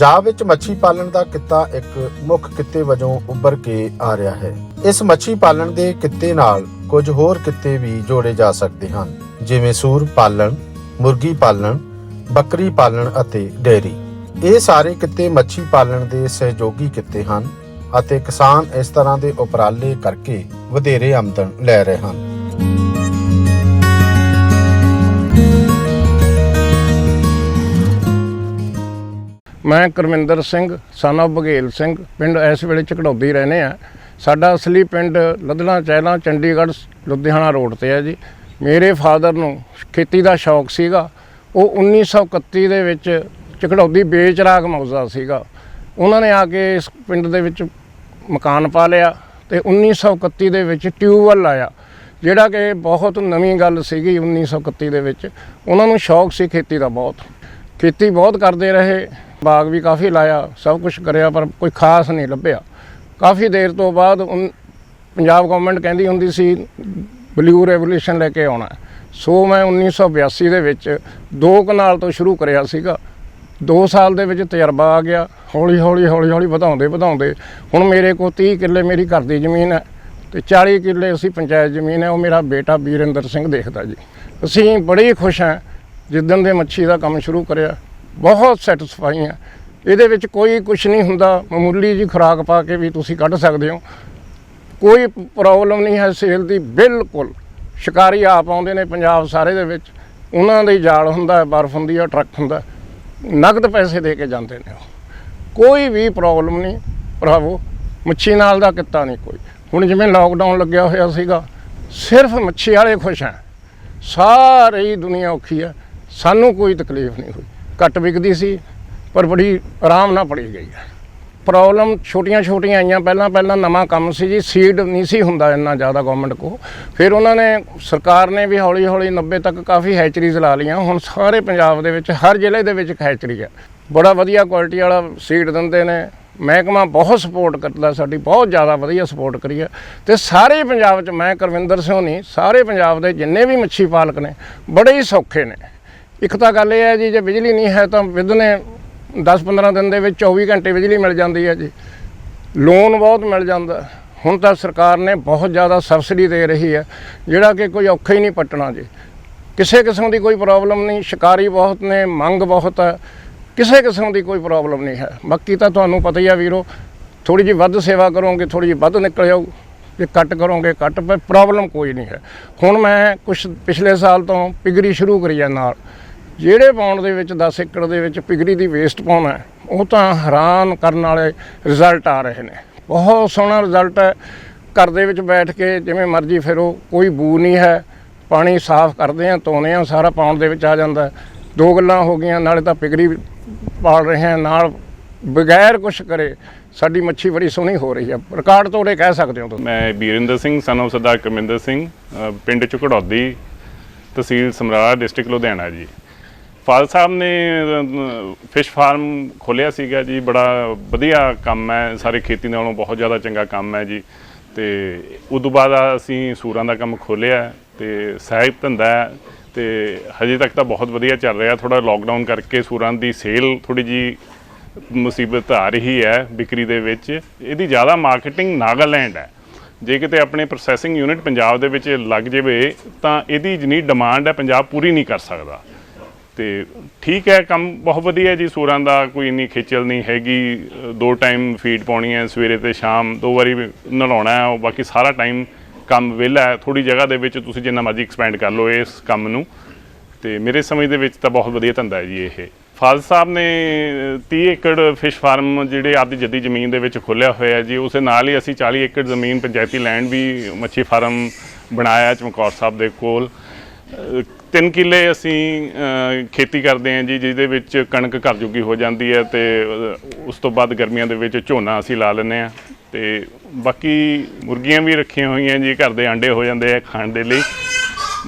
ਪੰਜਾਬ ਵਿੱਚ ਮੱਛੀ ਪਾਲਣ ਦਾ ਕਿੱਤਾ ਇੱਕ ਮੁੱਖ ਕਿੱਤੇ ਵਜੋਂ ਉੱਭਰ ਕੇ ਆ ਰਿਹਾ ਹੈ। ਇਸ ਮੱਛੀ ਪਾਲਣ ਦੇ ਕਿੱਤੇ ਨਾਲ ਕੁਝ ਹੋਰ ਕਿੱਤੇ ਵੀ ਜੋੜੇ ਜਾ ਸਕਦੇ ਹਨ, ਜਿਵੇਂ ਸੂਰ ਪਾਲਣ, ਮੁਰਗੀ ਪਾਲਣ, ਬੱਕਰੀ ਪਾਲਣ ਅਤੇ ਡੇਅਰੀ। ਇਹ ਸਾਰੇ ਕਿੱਤੇ ਮੱਛੀ ਪਾਲਣ ਦੇ ਸਹਿਯੋਗੀ ਕਿੱਤੇ ਹਨ ਅਤੇ ਕਿਸਾਨ ਇਸ ਤਰ੍ਹਾਂ ਦੇ ਉਪਰਾਲੇ ਕਰਕੇ ਵਧੇਰੇ ਆਮਦਨ ਲੈ ਰਹੇ ਹਨ। ਮੈਂ ਕਰਮਿੰਦਰ ਸਿੰਘ, son of ਬਘੇਲ ਸਿੰਘ, ਪਿੰਡ ਇਸ ਵੇਲੇ ਝਕੜੌਦੀ ਰਹਿੰਦੇ ਆ ਸਾਡਾ ਅਸਲੀ ਪਿੰਡ ਲਦਣਾ ਚਹਿਲਾ, ਚੰਡੀਗੜ੍ਹ, ਲੁਧਿਆਣਾ ਰੋਡ ਤੇ ਹੈ ਜੀ। ਮੇਰੇ ਫਾਦਰ ਨੂੰ ਖੇਤੀ ਦਾ ਸ਼ੌਕ ਸੀਗਾ। ਉਹ 1931 ਦੇ ਵਿੱਚ ਝਕੜੌਦੀ ਬੇਚਰਾਗ ਮੌਜਾ ਸੀਗਾ। ਉਹਨਾਂ ਨੇ ਆ ਕੇ ਇਸ ਪਿੰਡ ਦੇ ਵਿੱਚ ਮਕਾਨ ਪਾ ਲਿਆ ਤੇ 1931 ਦੇ ਵਿੱਚ ਟਿਊਬਵੈੱਲ ਆਇਆ ਜਿਹੜਾ ਕਿ ਬਹੁਤ ਨਵੀਂ ਗੱਲ ਸੀਗੀ 1931 ਦੇ ਵਿੱਚ। ਉਹਨਾਂ ਨੂੰ ਸ਼ੌਕ ਸੀ ਖੇਤੀ ਦਾ ਬਹੁਤ। ਖੇਤੀ ਬਹੁਤ ਕਰਦੇ ਰਹੇ। ਬਾਗ ਵੀ ਕਾਫੀ ਲਾਇਆ, ਸਭ ਕੁਝ ਕਰਿਆ, ਪਰ ਕੋਈ ਖਾਸ ਨਹੀਂ ਲੱਭਿਆ। ਕਾਫੀ ਦੇਰ ਤੋਂ ਬਾਅਦ ਉਨ- ਪੰਜਾਬ ਗਵਰਨਮੈਂਟ ਕਹਿੰਦੀ ਹੁੰਦੀ ਸੀ ਬਲੂ ਰੈਵੋਲੂਸ਼ਨ ਲੈ ਕੇ ਆਉਣਾ ਸੋ ਮੈਂ 1982 ਦੇ ਵਿੱਚ ਦੋ ਕਨਾਲ ਤੋਂ ਸ਼ੁਰੂ ਕਰਿਆ ਸੀਗਾ। 2 ਸਾਲ ਦੇ ਵਿੱਚ ਤਜਰਬਾ ਆ ਗਿਆ, ਹੌਲੀ ਹੌਲੀ ਹੌਲੀ ਹੌਲੀ ਵਧਾਉਂਦੇ ਵਧਾਉਂਦੇ। ਹੁਣ ਮੇਰੇ ਕੋਲ 30 ਕਿੱਲੇ ਮੇਰੀ ਘਰ ਦੀ ਜ਼ਮੀਨ ਹੈ ਤੇ 40 ਕਿੱਲੇ ਅਸੀਂ ਪੰਚਾਇਤ ਜ਼ਮੀਨ ਹੈ, ਉਹ ਮੇਰਾ ਬੇਟਾ ਵੀਰਿੰਦਰ ਸਿੰਘ ਦੇਖਦਾ ਜੀ। ਅਸੀਂ ਬੜੇ ਖੁਸ਼ ਹਾਂ ਜਿੱਦਣ ਦੇ ਮੱਛੀ ਦਾ ਕੰਮ ਸ਼ੁਰੂ ਕਰਿਆ। ਬਹੁਤ ਸੈਟੀਸਫਾਈ ਹਾਂ ਇਹਦੇ ਵਿੱਚ ਕੋਈ ਕੁਝ ਨਹੀਂ ਹੁੰਦਾ। ਮਾਮੂਲੀ ਜੀ ਖੁਰਾਕ ਪਾ ਕੇ ਵੀ ਤੁਸੀਂ ਕੱਢ ਸਕਦੇ ਹੋ। ਕੋਈ ਪ੍ਰੋਬਲਮ ਨਹੀਂ ਹੈ ਸੇਲ ਦੀ ਬਿਲਕੁਲ। ਸ਼ਿਕਾਰੀ ਆਪ ਆਉਂਦੇ ਨੇ ਪੰਜਾਬ ਸਾਰੇ ਦੇ ਵਿੱਚ। ਉਹਨਾਂ ਦੇ ਜਾਲ ਹੁੰਦਾ ਬਰਫ਼ ਹੁੰਦੀ ਹੈ ਟਰੱਕ ਹੁੰਦਾ। ਹੈ, ਨਗਦ ਪੈਸੇ ਦੇ ਕੇ ਜਾਂਦੇ ਨੇ ਉਹ। ਕੋਈ ਵੀ ਪ੍ਰੋਬਲਮ ਨਹੀਂ ਭਰਾਵੋ। ਮੱਛੀ ਨਾਲ ਦਾ ਕਿੱਤਾ ਨਹੀਂ ਕੋਈ। ਹੁਣ ਜਿਵੇਂ ਲਾਕਡਾਊਨ ਲੱਗਿਆ ਹੋਇਆ ਸੀਗਾ ਸਿਰਫ ਮੱਛੀ ਵਾਲੇ ਖੁਸ਼ ਹੈ। ਸਾਰੀ ਦੁਨੀਆ ਔਖੀ ਹੈ। ਸਾਨੂੰ ਕੋਈ ਤਕਲੀਫ ਨਹੀਂ ਹੋਈ। ਘੱਟ ਵਿਕਦੀ ਸੀ, ਪਰ ਬੜੀ ਆਰਾਮ ਨਾਲ ਪੜੀ ਗਈ ਹੈ। ਪ੍ਰੋਬਲਮ ਛੋਟੀਆਂ ਛੋਟੀਆਂ ਆਈਆਂ। ਪਹਿਲਾਂ ਪਹਿਲਾਂ ਨਵਾਂ ਕੰਮ ਸੀ ਜੀ ਸੀਡ ਨਹੀਂ ਸੀ ਹੁੰਦਾ ਇੰਨਾ ਜ਼ਿਆਦਾ ਗਵਰਨਮੈਂਟ ਕੋ ਫਿਰ ਉਹਨਾਂ ਨੇ, ਸਰਕਾਰ ਨੇ ਵੀ ਹੌਲੀ ਹੌਲੀ 90 ਤੱਕ ਕਾਫੀ ਹੈਚਰੀਜ਼ ਲਾ ਲਈਆਂ। ਹੁਣ ਸਾਰੇ ਪੰਜਾਬ ਦੇ ਵਿੱਚ, ਹਰ ਜ਼ਿਲ੍ਹੇ ਦੇ ਵਿੱਚ ਇੱਕ ਹੈਚਰੀ ਹੈ। ਬੜਾ ਵਧੀਆ ਕੁਆਲਿਟੀ ਵਾਲਾ ਸੀਡ ਦਿੰਦੇ ਨੇ। ਮਹਿਕਮਾ ਬਹੁਤ ਸਪੋਰਟ ਕਰਦਾ, ਸਾਡੀ ਬਹੁਤ ਜ਼ਿਆਦਾ ਵਧੀਆ ਸਪੋਰਟ ਕਰੀ ਹੈ। ਤੇ ਸਾਰੇ ਪੰਜਾਬ 'ਚ, ਮੈਂ ਕਰਵਿੰਦਰ ਸਿੰਘ ਨਹੀਂ, ਸਾਰੇ ਪੰਜਾਬ ਦੇ ਜਿੰਨੇ ਵੀ ਮੱਛੀ ਪਾਲਕ ਨੇ, ਬੜੇ ਹੀ ਸੌਖੇ ਨੇ। ਇੱਕ ਤਾਂ ਗੱਲ ਇਹ ਹੈ ਜੀ, ਜੇ ਬਿਜਲੀ ਨਹੀਂ ਹੈ ਤਾਂ ਵਿਦਨੇ 10-15 ਦਿਨ ਦੇ ਵਿੱਚ 24 ਘੰਟੇ ਬਿਜਲੀ ਮਿਲ ਜਾਂਦੀ ਹੈ ਜੀ। ਲੋਨ ਬਹੁਤ ਮਿਲ ਜਾਂਦਾ। ਹੁਣ ਤਾਂ ਸਰਕਾਰ ਨੇ ਬਹੁਤ ਜ਼ਿਆਦਾ ਸਬਸਿਡੀ ਦੇ ਰਹੀ ਹੈ, ਜਿਹੜਾ ਕਿ ਕੋਈ ਔਖਾ ਹੀ ਨਹੀਂ ਪੱਟਣਾ ਜੀ। ਕਿਸੇ ਕਿਸਮ ਦੀ ਕੋਈ ਪ੍ਰੋਬਲਮ ਨਹੀਂ, ਸ਼ਿਕਾਰੀ ਬਹੁਤ ਨੇ, ਮੰਗ ਬਹੁਤ ਹੈ। ਕਿਸੇ ਕਿਸਮ ਦੀ ਕੋਈ ਪ੍ਰੋਬਲਮ ਨਹੀਂ ਹੈ। ਬਾਕੀ ਤਾਂ ਤੁਹਾਨੂੰ ਪਤਾ ਹੀ ਆ ਵੀਰੋ ਥੋੜੀ ਜਿਹੀ ਵੱਧ ਸੇਵਾ ਕਰੋਗੇ ਥੋੜੀ ਜਿਹੀ ਵੱਧ ਨਿਕਲ ਜਾਊ। ਜੇ ਕੱਟ ਕਰੋਗੇ ਕੱਟ ਪਰ ਪ੍ਰੋਬਲਮ ਕੋਈ ਨਹੀਂ ਹੈ। ਹੁਣ ਮੈਂ ਕੁਝ ਪਿਛਲੇ ਸਾਲ ਤੋਂ ਪਿਗਰੀ ਸ਼ੁਰੂ ਕਰੀ ਹੈ ਨਾਲ। ਜਿਹੜੇ ਪਾਉਣ ਦੇ ਵਿੱਚ 10 ਏਕੜ ਦੇ ਵਿੱਚ ਪਿਗਰੀ ਦੀ ਵੇਸਟ ਪਾਉਣਾ ਉਹ ਤਾਂ ਹੈਰਾਨ ਕਰਨ ਵਾਲੇ ਰਿਜ਼ਲਟ ਆ ਰਹੇ ਨੇ। ਬਹੁਤ ਸੋਹਣਾ ਰਿਜ਼ਲਟ ਹੈ। ਘਰ ਦੇ ਵਿੱਚ ਬੈਠ ਕੇ ਜਿਵੇਂ ਮਰਜ਼ੀ ਫਿਰੋ ਕੋਈ ਬੂ ਨਹੀਂ ਹੈ। ਪਾਣੀ ਸਾਫ਼ ਕਰਦੇ ਆ ਧੋਨੇ ਆ ਸਾਰਾ ਪਾਉਣ ਦੇ ਵਿੱਚ ਆ ਜਾਂਦਾ ਦੋ ਗੱਲਾਂ ਹੋ ਗਈਆਂ ਨਾਲੇ ਤਾਂ ਪਿਗਰੀ ਪਾਲ ਰਹੇ ਆ ਨਾਲ ਬਗੈਰ ਕੁਝ ਕਰੇ ਸਾਡੀ ਮੱਛੀ ਬੜੀ ਸੋਹਣੀ ਹੋ ਰਹੀ ਹੈ। ਰਿਕਾਰਡ ਤੋੜੇ ਕਹਿ ਸਕਦੇ ਹੋ ਤੁਸੀਂ? ਮੈਂ ਬੀਰਿੰਦਰ ਸਿੰਘ ਸਨ of ਸਰਦਾਰ ਕਮਿੰਦਰ ਸਿੰਘ ਅ, ਪਿੰਡ ਝੁਕੜੌਦੀ ਤਹਿਸੀਲ ਸਮਰਾਲਾ ਡਿਸਟ੍ਰਿਕਟ ਲੁਧਿਆਣਾ ਜੀ। ਫਾਦਰ ਸਾਹਿਬ ਨੇ ਫਿਸ਼ ਫਾਰਮ ਖੋਲਿਆ ਸੀਗਾ ਜੀ, ਬੜਾ ਵਧੀਆ ਕੰਮ ਹੈ, ਸਾਰੇ ਖੇਤੀ ਨਾਲੋਂ ਬਹੁਤ ਜ਼ਿਆਦਾ ਚੰਗਾ ਕੰਮ ਹੈ ਜੀ। ਤੇ ਤੋਂ ਬਾਅਦ ਅਸੀਂ ਸੂਰਾਂ ਦਾ ਕੰਮ ਖੋਲਿਆ ਤੇ ਸਹਾਇਕ ਧੰਦਾ ਹੈ ਤੇ ਹਜੇ ਤੱਕ ਤਾਂ ਬਹੁਤ ਵਧੀਆ ਚੱਲ ਰਿਹਾ ਥੋੜਾ ਲੋਕਡਾਊਨ ਕਰਕੇ ਸੂਰਾਂ ਦੀ ਸੇਲ ਥੋੜੀ ਜੀ ਮੁਸੀਬਤ ਆ ਰਹੀ ਹੈ ਵਿਕਰੀ ਦੇ ਵਿੱਚ। ਇਹਦੀ ਜ਼ਿਆਦਾ ਮਾਰਕੀਟਿੰਗ ਨਾਗਾਲੈਂਡ ਹੈ। ਜੇ ਕਿਤੇ ਆਪਣੇ ਪ੍ਰੋਸੈਸਿੰਗ ਯੂਨਿਟ ਪੰਜਾਬ ਦੇ ਵਿੱਚ ਲੱਗ ਜਾਵੇ, ਤਾਂ ਇਹਦੀ ਜਿੰਨੀ ਡਿਮਾਂਡ ਹੈ, ਪੰਜਾਬ ਪੂਰੀ ਨਹੀਂ ਕਰ ਸਕਦਾ। ਤੇ ਠੀਕ ਹੈ ਕੰਮ ਬਹੁਤ ਵਧੀਆ ਜੀ ਸੂਰਾਂ ਦਾ ਕੋਈ ਇੰਨੀ ਖੇਚਲ ਨਹੀਂ ਹੈਗੀ। ਦੋ ਟਾਈਮ ਫੀਡ ਪਾਉਣੀ ਹੈ ਸਵੇਰੇ ਤੇ ਸ਼ਾਮ ਦੋ ਵਾਰੀ ਵੀ ਨਲਾਉਣਾ ਹੈ ਉਹ ਬਾਕੀ ਸਾਰਾ ਟਾਈਮ ਕੰਮ ਵਿਹਲਾ ਹੈ। ਥੋੜੀ ਜਗ੍ਹਾ ਦੇ ਵਿੱਚ ਤੁਸੀਂ ਜਿੰਨਾ ਮਰਜ਼ੀ ਐਕਸਪੈਂਡ ਕਰ ਲਓ ਇਸ ਕੰਮ ਨੂੰ। ਤੇ ਮੇਰੇ ਸਮਝ ਦੇ ਵਿੱਚ ਤਾਂ ਬਹੁਤ ਵਧੀਆ ਧੰਦਾ ਹੈ ਜੀ ਇਹ। ਫਾਜ਼ਲ ਸਾਹਿਬ ਨੇ ਅ, 30 ਏਕੜ ਫਿਸ਼ ਫਾਰਮ ਜਿਹੜੇ ਆਪਦੀ ਜੱਦੀ ਜ਼ਮੀਨ ਦੇ ਵਿੱਚ ਖੋਲਿਆ ਹੋਇਆ ਹੈ ਜੀ ਉਸ ਦੇ ਨਾਲ ਹੀ ਅਸੀਂ 40 ਏਕੜ ਜ਼ਮੀਨ ਪੰਚਾਇਤੀ ਲੈਂਡ ਵੀ ਮੱਛੀ ਫਾਰਮ ਬਣਾਇਆ ਚਮਕੌਰ ਸਾਹਿਬ ਦੇ ਕੋਲ। ਤਿੰਨ ਕਿੱਲੇ ਅਸੀਂ ਖੇਤੀ ਕਰਦੇ ਹਾਂ ਜੀ, ਜਿਹਦੇ ਵਿੱਚ ਕਣਕ ਘਰ ਜੋਗੀ ਹੋ ਜਾਂਦੀ ਹੈ ਤੇ ਉਸ ਤੋਂ ਬਾਅਦ ਗਰਮੀਆਂ ਦੇ ਵਿੱਚ ਝੋਨਾ ਅਸੀਂ ਲਾ ਲੈਂਦੇ ਹਾਂ ਤੇ ਬਾਕੀ ਮੁਰਗੀਆਂ ਵੀ ਰੱਖੀਆਂ ਹੋਈਆਂ ਜੀ, ਘਰ ਦੇ ਆਂਡੇ ਹੋ ਜਾਂਦੇ ਆ ਖਾਣ ਦੇ ਲਈ।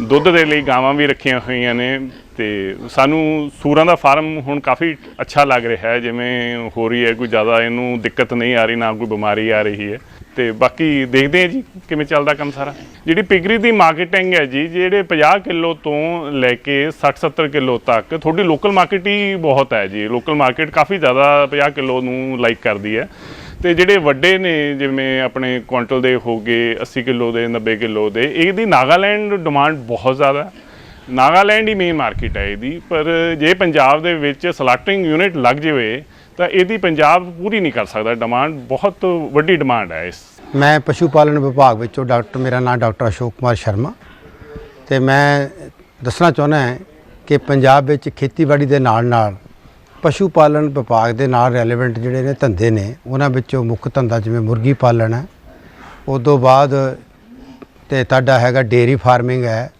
ਦੁੱਧ ਦੇ ਲਈ ਗਾਵਾਂ ਵੀ ਰੱਖੀਆਂ ਹੋਈਆਂ ਨੇ ਤੇ ਸਾਨੂੰ ਸੂਰਾਂ ਦਾ ਫਾਰਮ ਹੁਣ ਕਾਫੀ ਅੱਛਾ ਲੱਗ ਰਿਹਾ ਹੈ, ਜਿਵੇਂ ਹੋ ਰਹੀ ਹੈ, ਕੋਈ ਜ਼ਿਆਦਾ ਇਹਨੂੰ ਦਿੱਕਤ ਨਹੀਂ ਆ ਰਹੀ, ਨਾ ਕੋਈ ਬਿਮਾਰੀ ਆ ਰਹੀ ਹੈ। ਤੇ ਬਾਕੀ ਦੇਖਦੇ ਹਾਂ ਜੀ ਕਿਵੇਂ ਚੱਲਦਾ ਕੰਮ ਸਾਰਾ। ਜਿਹੜੀ ਪਿਗਰੀ ਦੀ ਮਾਰਕੀਟਿੰਗ ਹੈ ਜੀ, ਜਿਹੜੇ 50 ਕਿਲੋ ਤੋਂ ਲੈ ਕੇ 60 70 ਕਿਲੋ ਤੱਕ, ਤੁਹਾਡੀ ਲੋਕਲ ਮਾਰਕੀਟ ਹੀ ਬਹੁਤ ਹੈ ਜੀ। ਲੋਕਲ ਮਾਰਕੀਟ ਕਾਫੀ ਜ਼ਿਆਦਾ 50 ਕਿਲੋ ਨੂੰ ਲਾਈਕ ਕਰਦੀ ਹੈ। ਤੇ ਜਿਹੜੇ ਵੱਡੇ ਨੇ, ਜਿਵੇਂ ਆਪਣੇ ਕੁਆਂਟਲ ਦੇ ਹੋ ਗਏ 80 ਕਿਲੋ ਦੇ 90 ਕਿਲੋ ਦੇ, ਇਹਦੀ ਨਾਗਾਲੈਂਡ ਡਿਮਾਂਡ ਬਹੁਤ ਜ਼ਿਆਦਾ ਹੈ। ਨਾਗਾਲੈਂਡ ਹੀ ਮੇਨ ਮਾਰਕੀਟ ਹੈ ਇਹਦੀ। ਪਰ ਜੇ ਪੰਜਾਬ ਦੇ ਵਿੱਚ ਸਲਾਟਰਿੰਗ ਯੂਨਿਟ ਲੱਗ ਜਾਵੇ ਤਾਂ ਇਹਦੀ ਪੰਜਾਬ ਪੂਰੀ ਨਹੀਂ ਕਰ ਸਕਦਾ। ਡਿਮਾਂਡ ਬਹੁਤ ਵੱਡੀ ਡਿਮਾਂਡ ਹੈ ਇਸ। ਮੈਂ ਪਸ਼ੂ ਪਾਲਣ ਵਿਭਾਗ ਵਿੱਚੋਂ ਡਾਕਟਰ, ਮੇਰਾ ਨਾਮ ਡਾਕਟਰ ਅਸ਼ੋਕ ਕੁਮਾਰ ਸ਼ਰਮਾ। ਤੇ ਮੈਂ ਦੱਸਣਾ ਚਾਹੁੰਦਾ ਹਾਂ ਕਿ ਪੰਜਾਬ ਵਿੱਚ ਖੇਤੀਬਾੜੀ ਦੇ ਨਾਲ ਨਾਲ ਪਸ਼ੂ ਪਾਲਣ ਵਿਭਾਗ ਦੇ ਨਾਲ ਰੈਲੇਵੈਂਟ ਜਿਹੜੇ ਨੇ ਧੰਦੇ ਨੇ, ਉਹਨਾਂ ਵਿੱਚੋਂ ਮੁੱਖ ਧੰਦਾ ਜਿਵੇਂ ਮੁਰਗੀ ਪਾਲਣ ਹੈ। ਉਸ ਤੋਂ ਬਾਅਦ ਤੇ ਤੁਹਾਡਾ ਹੈਗਾ ਡੇਰੀ ਫਾਰਮਿੰਗ ਹੈ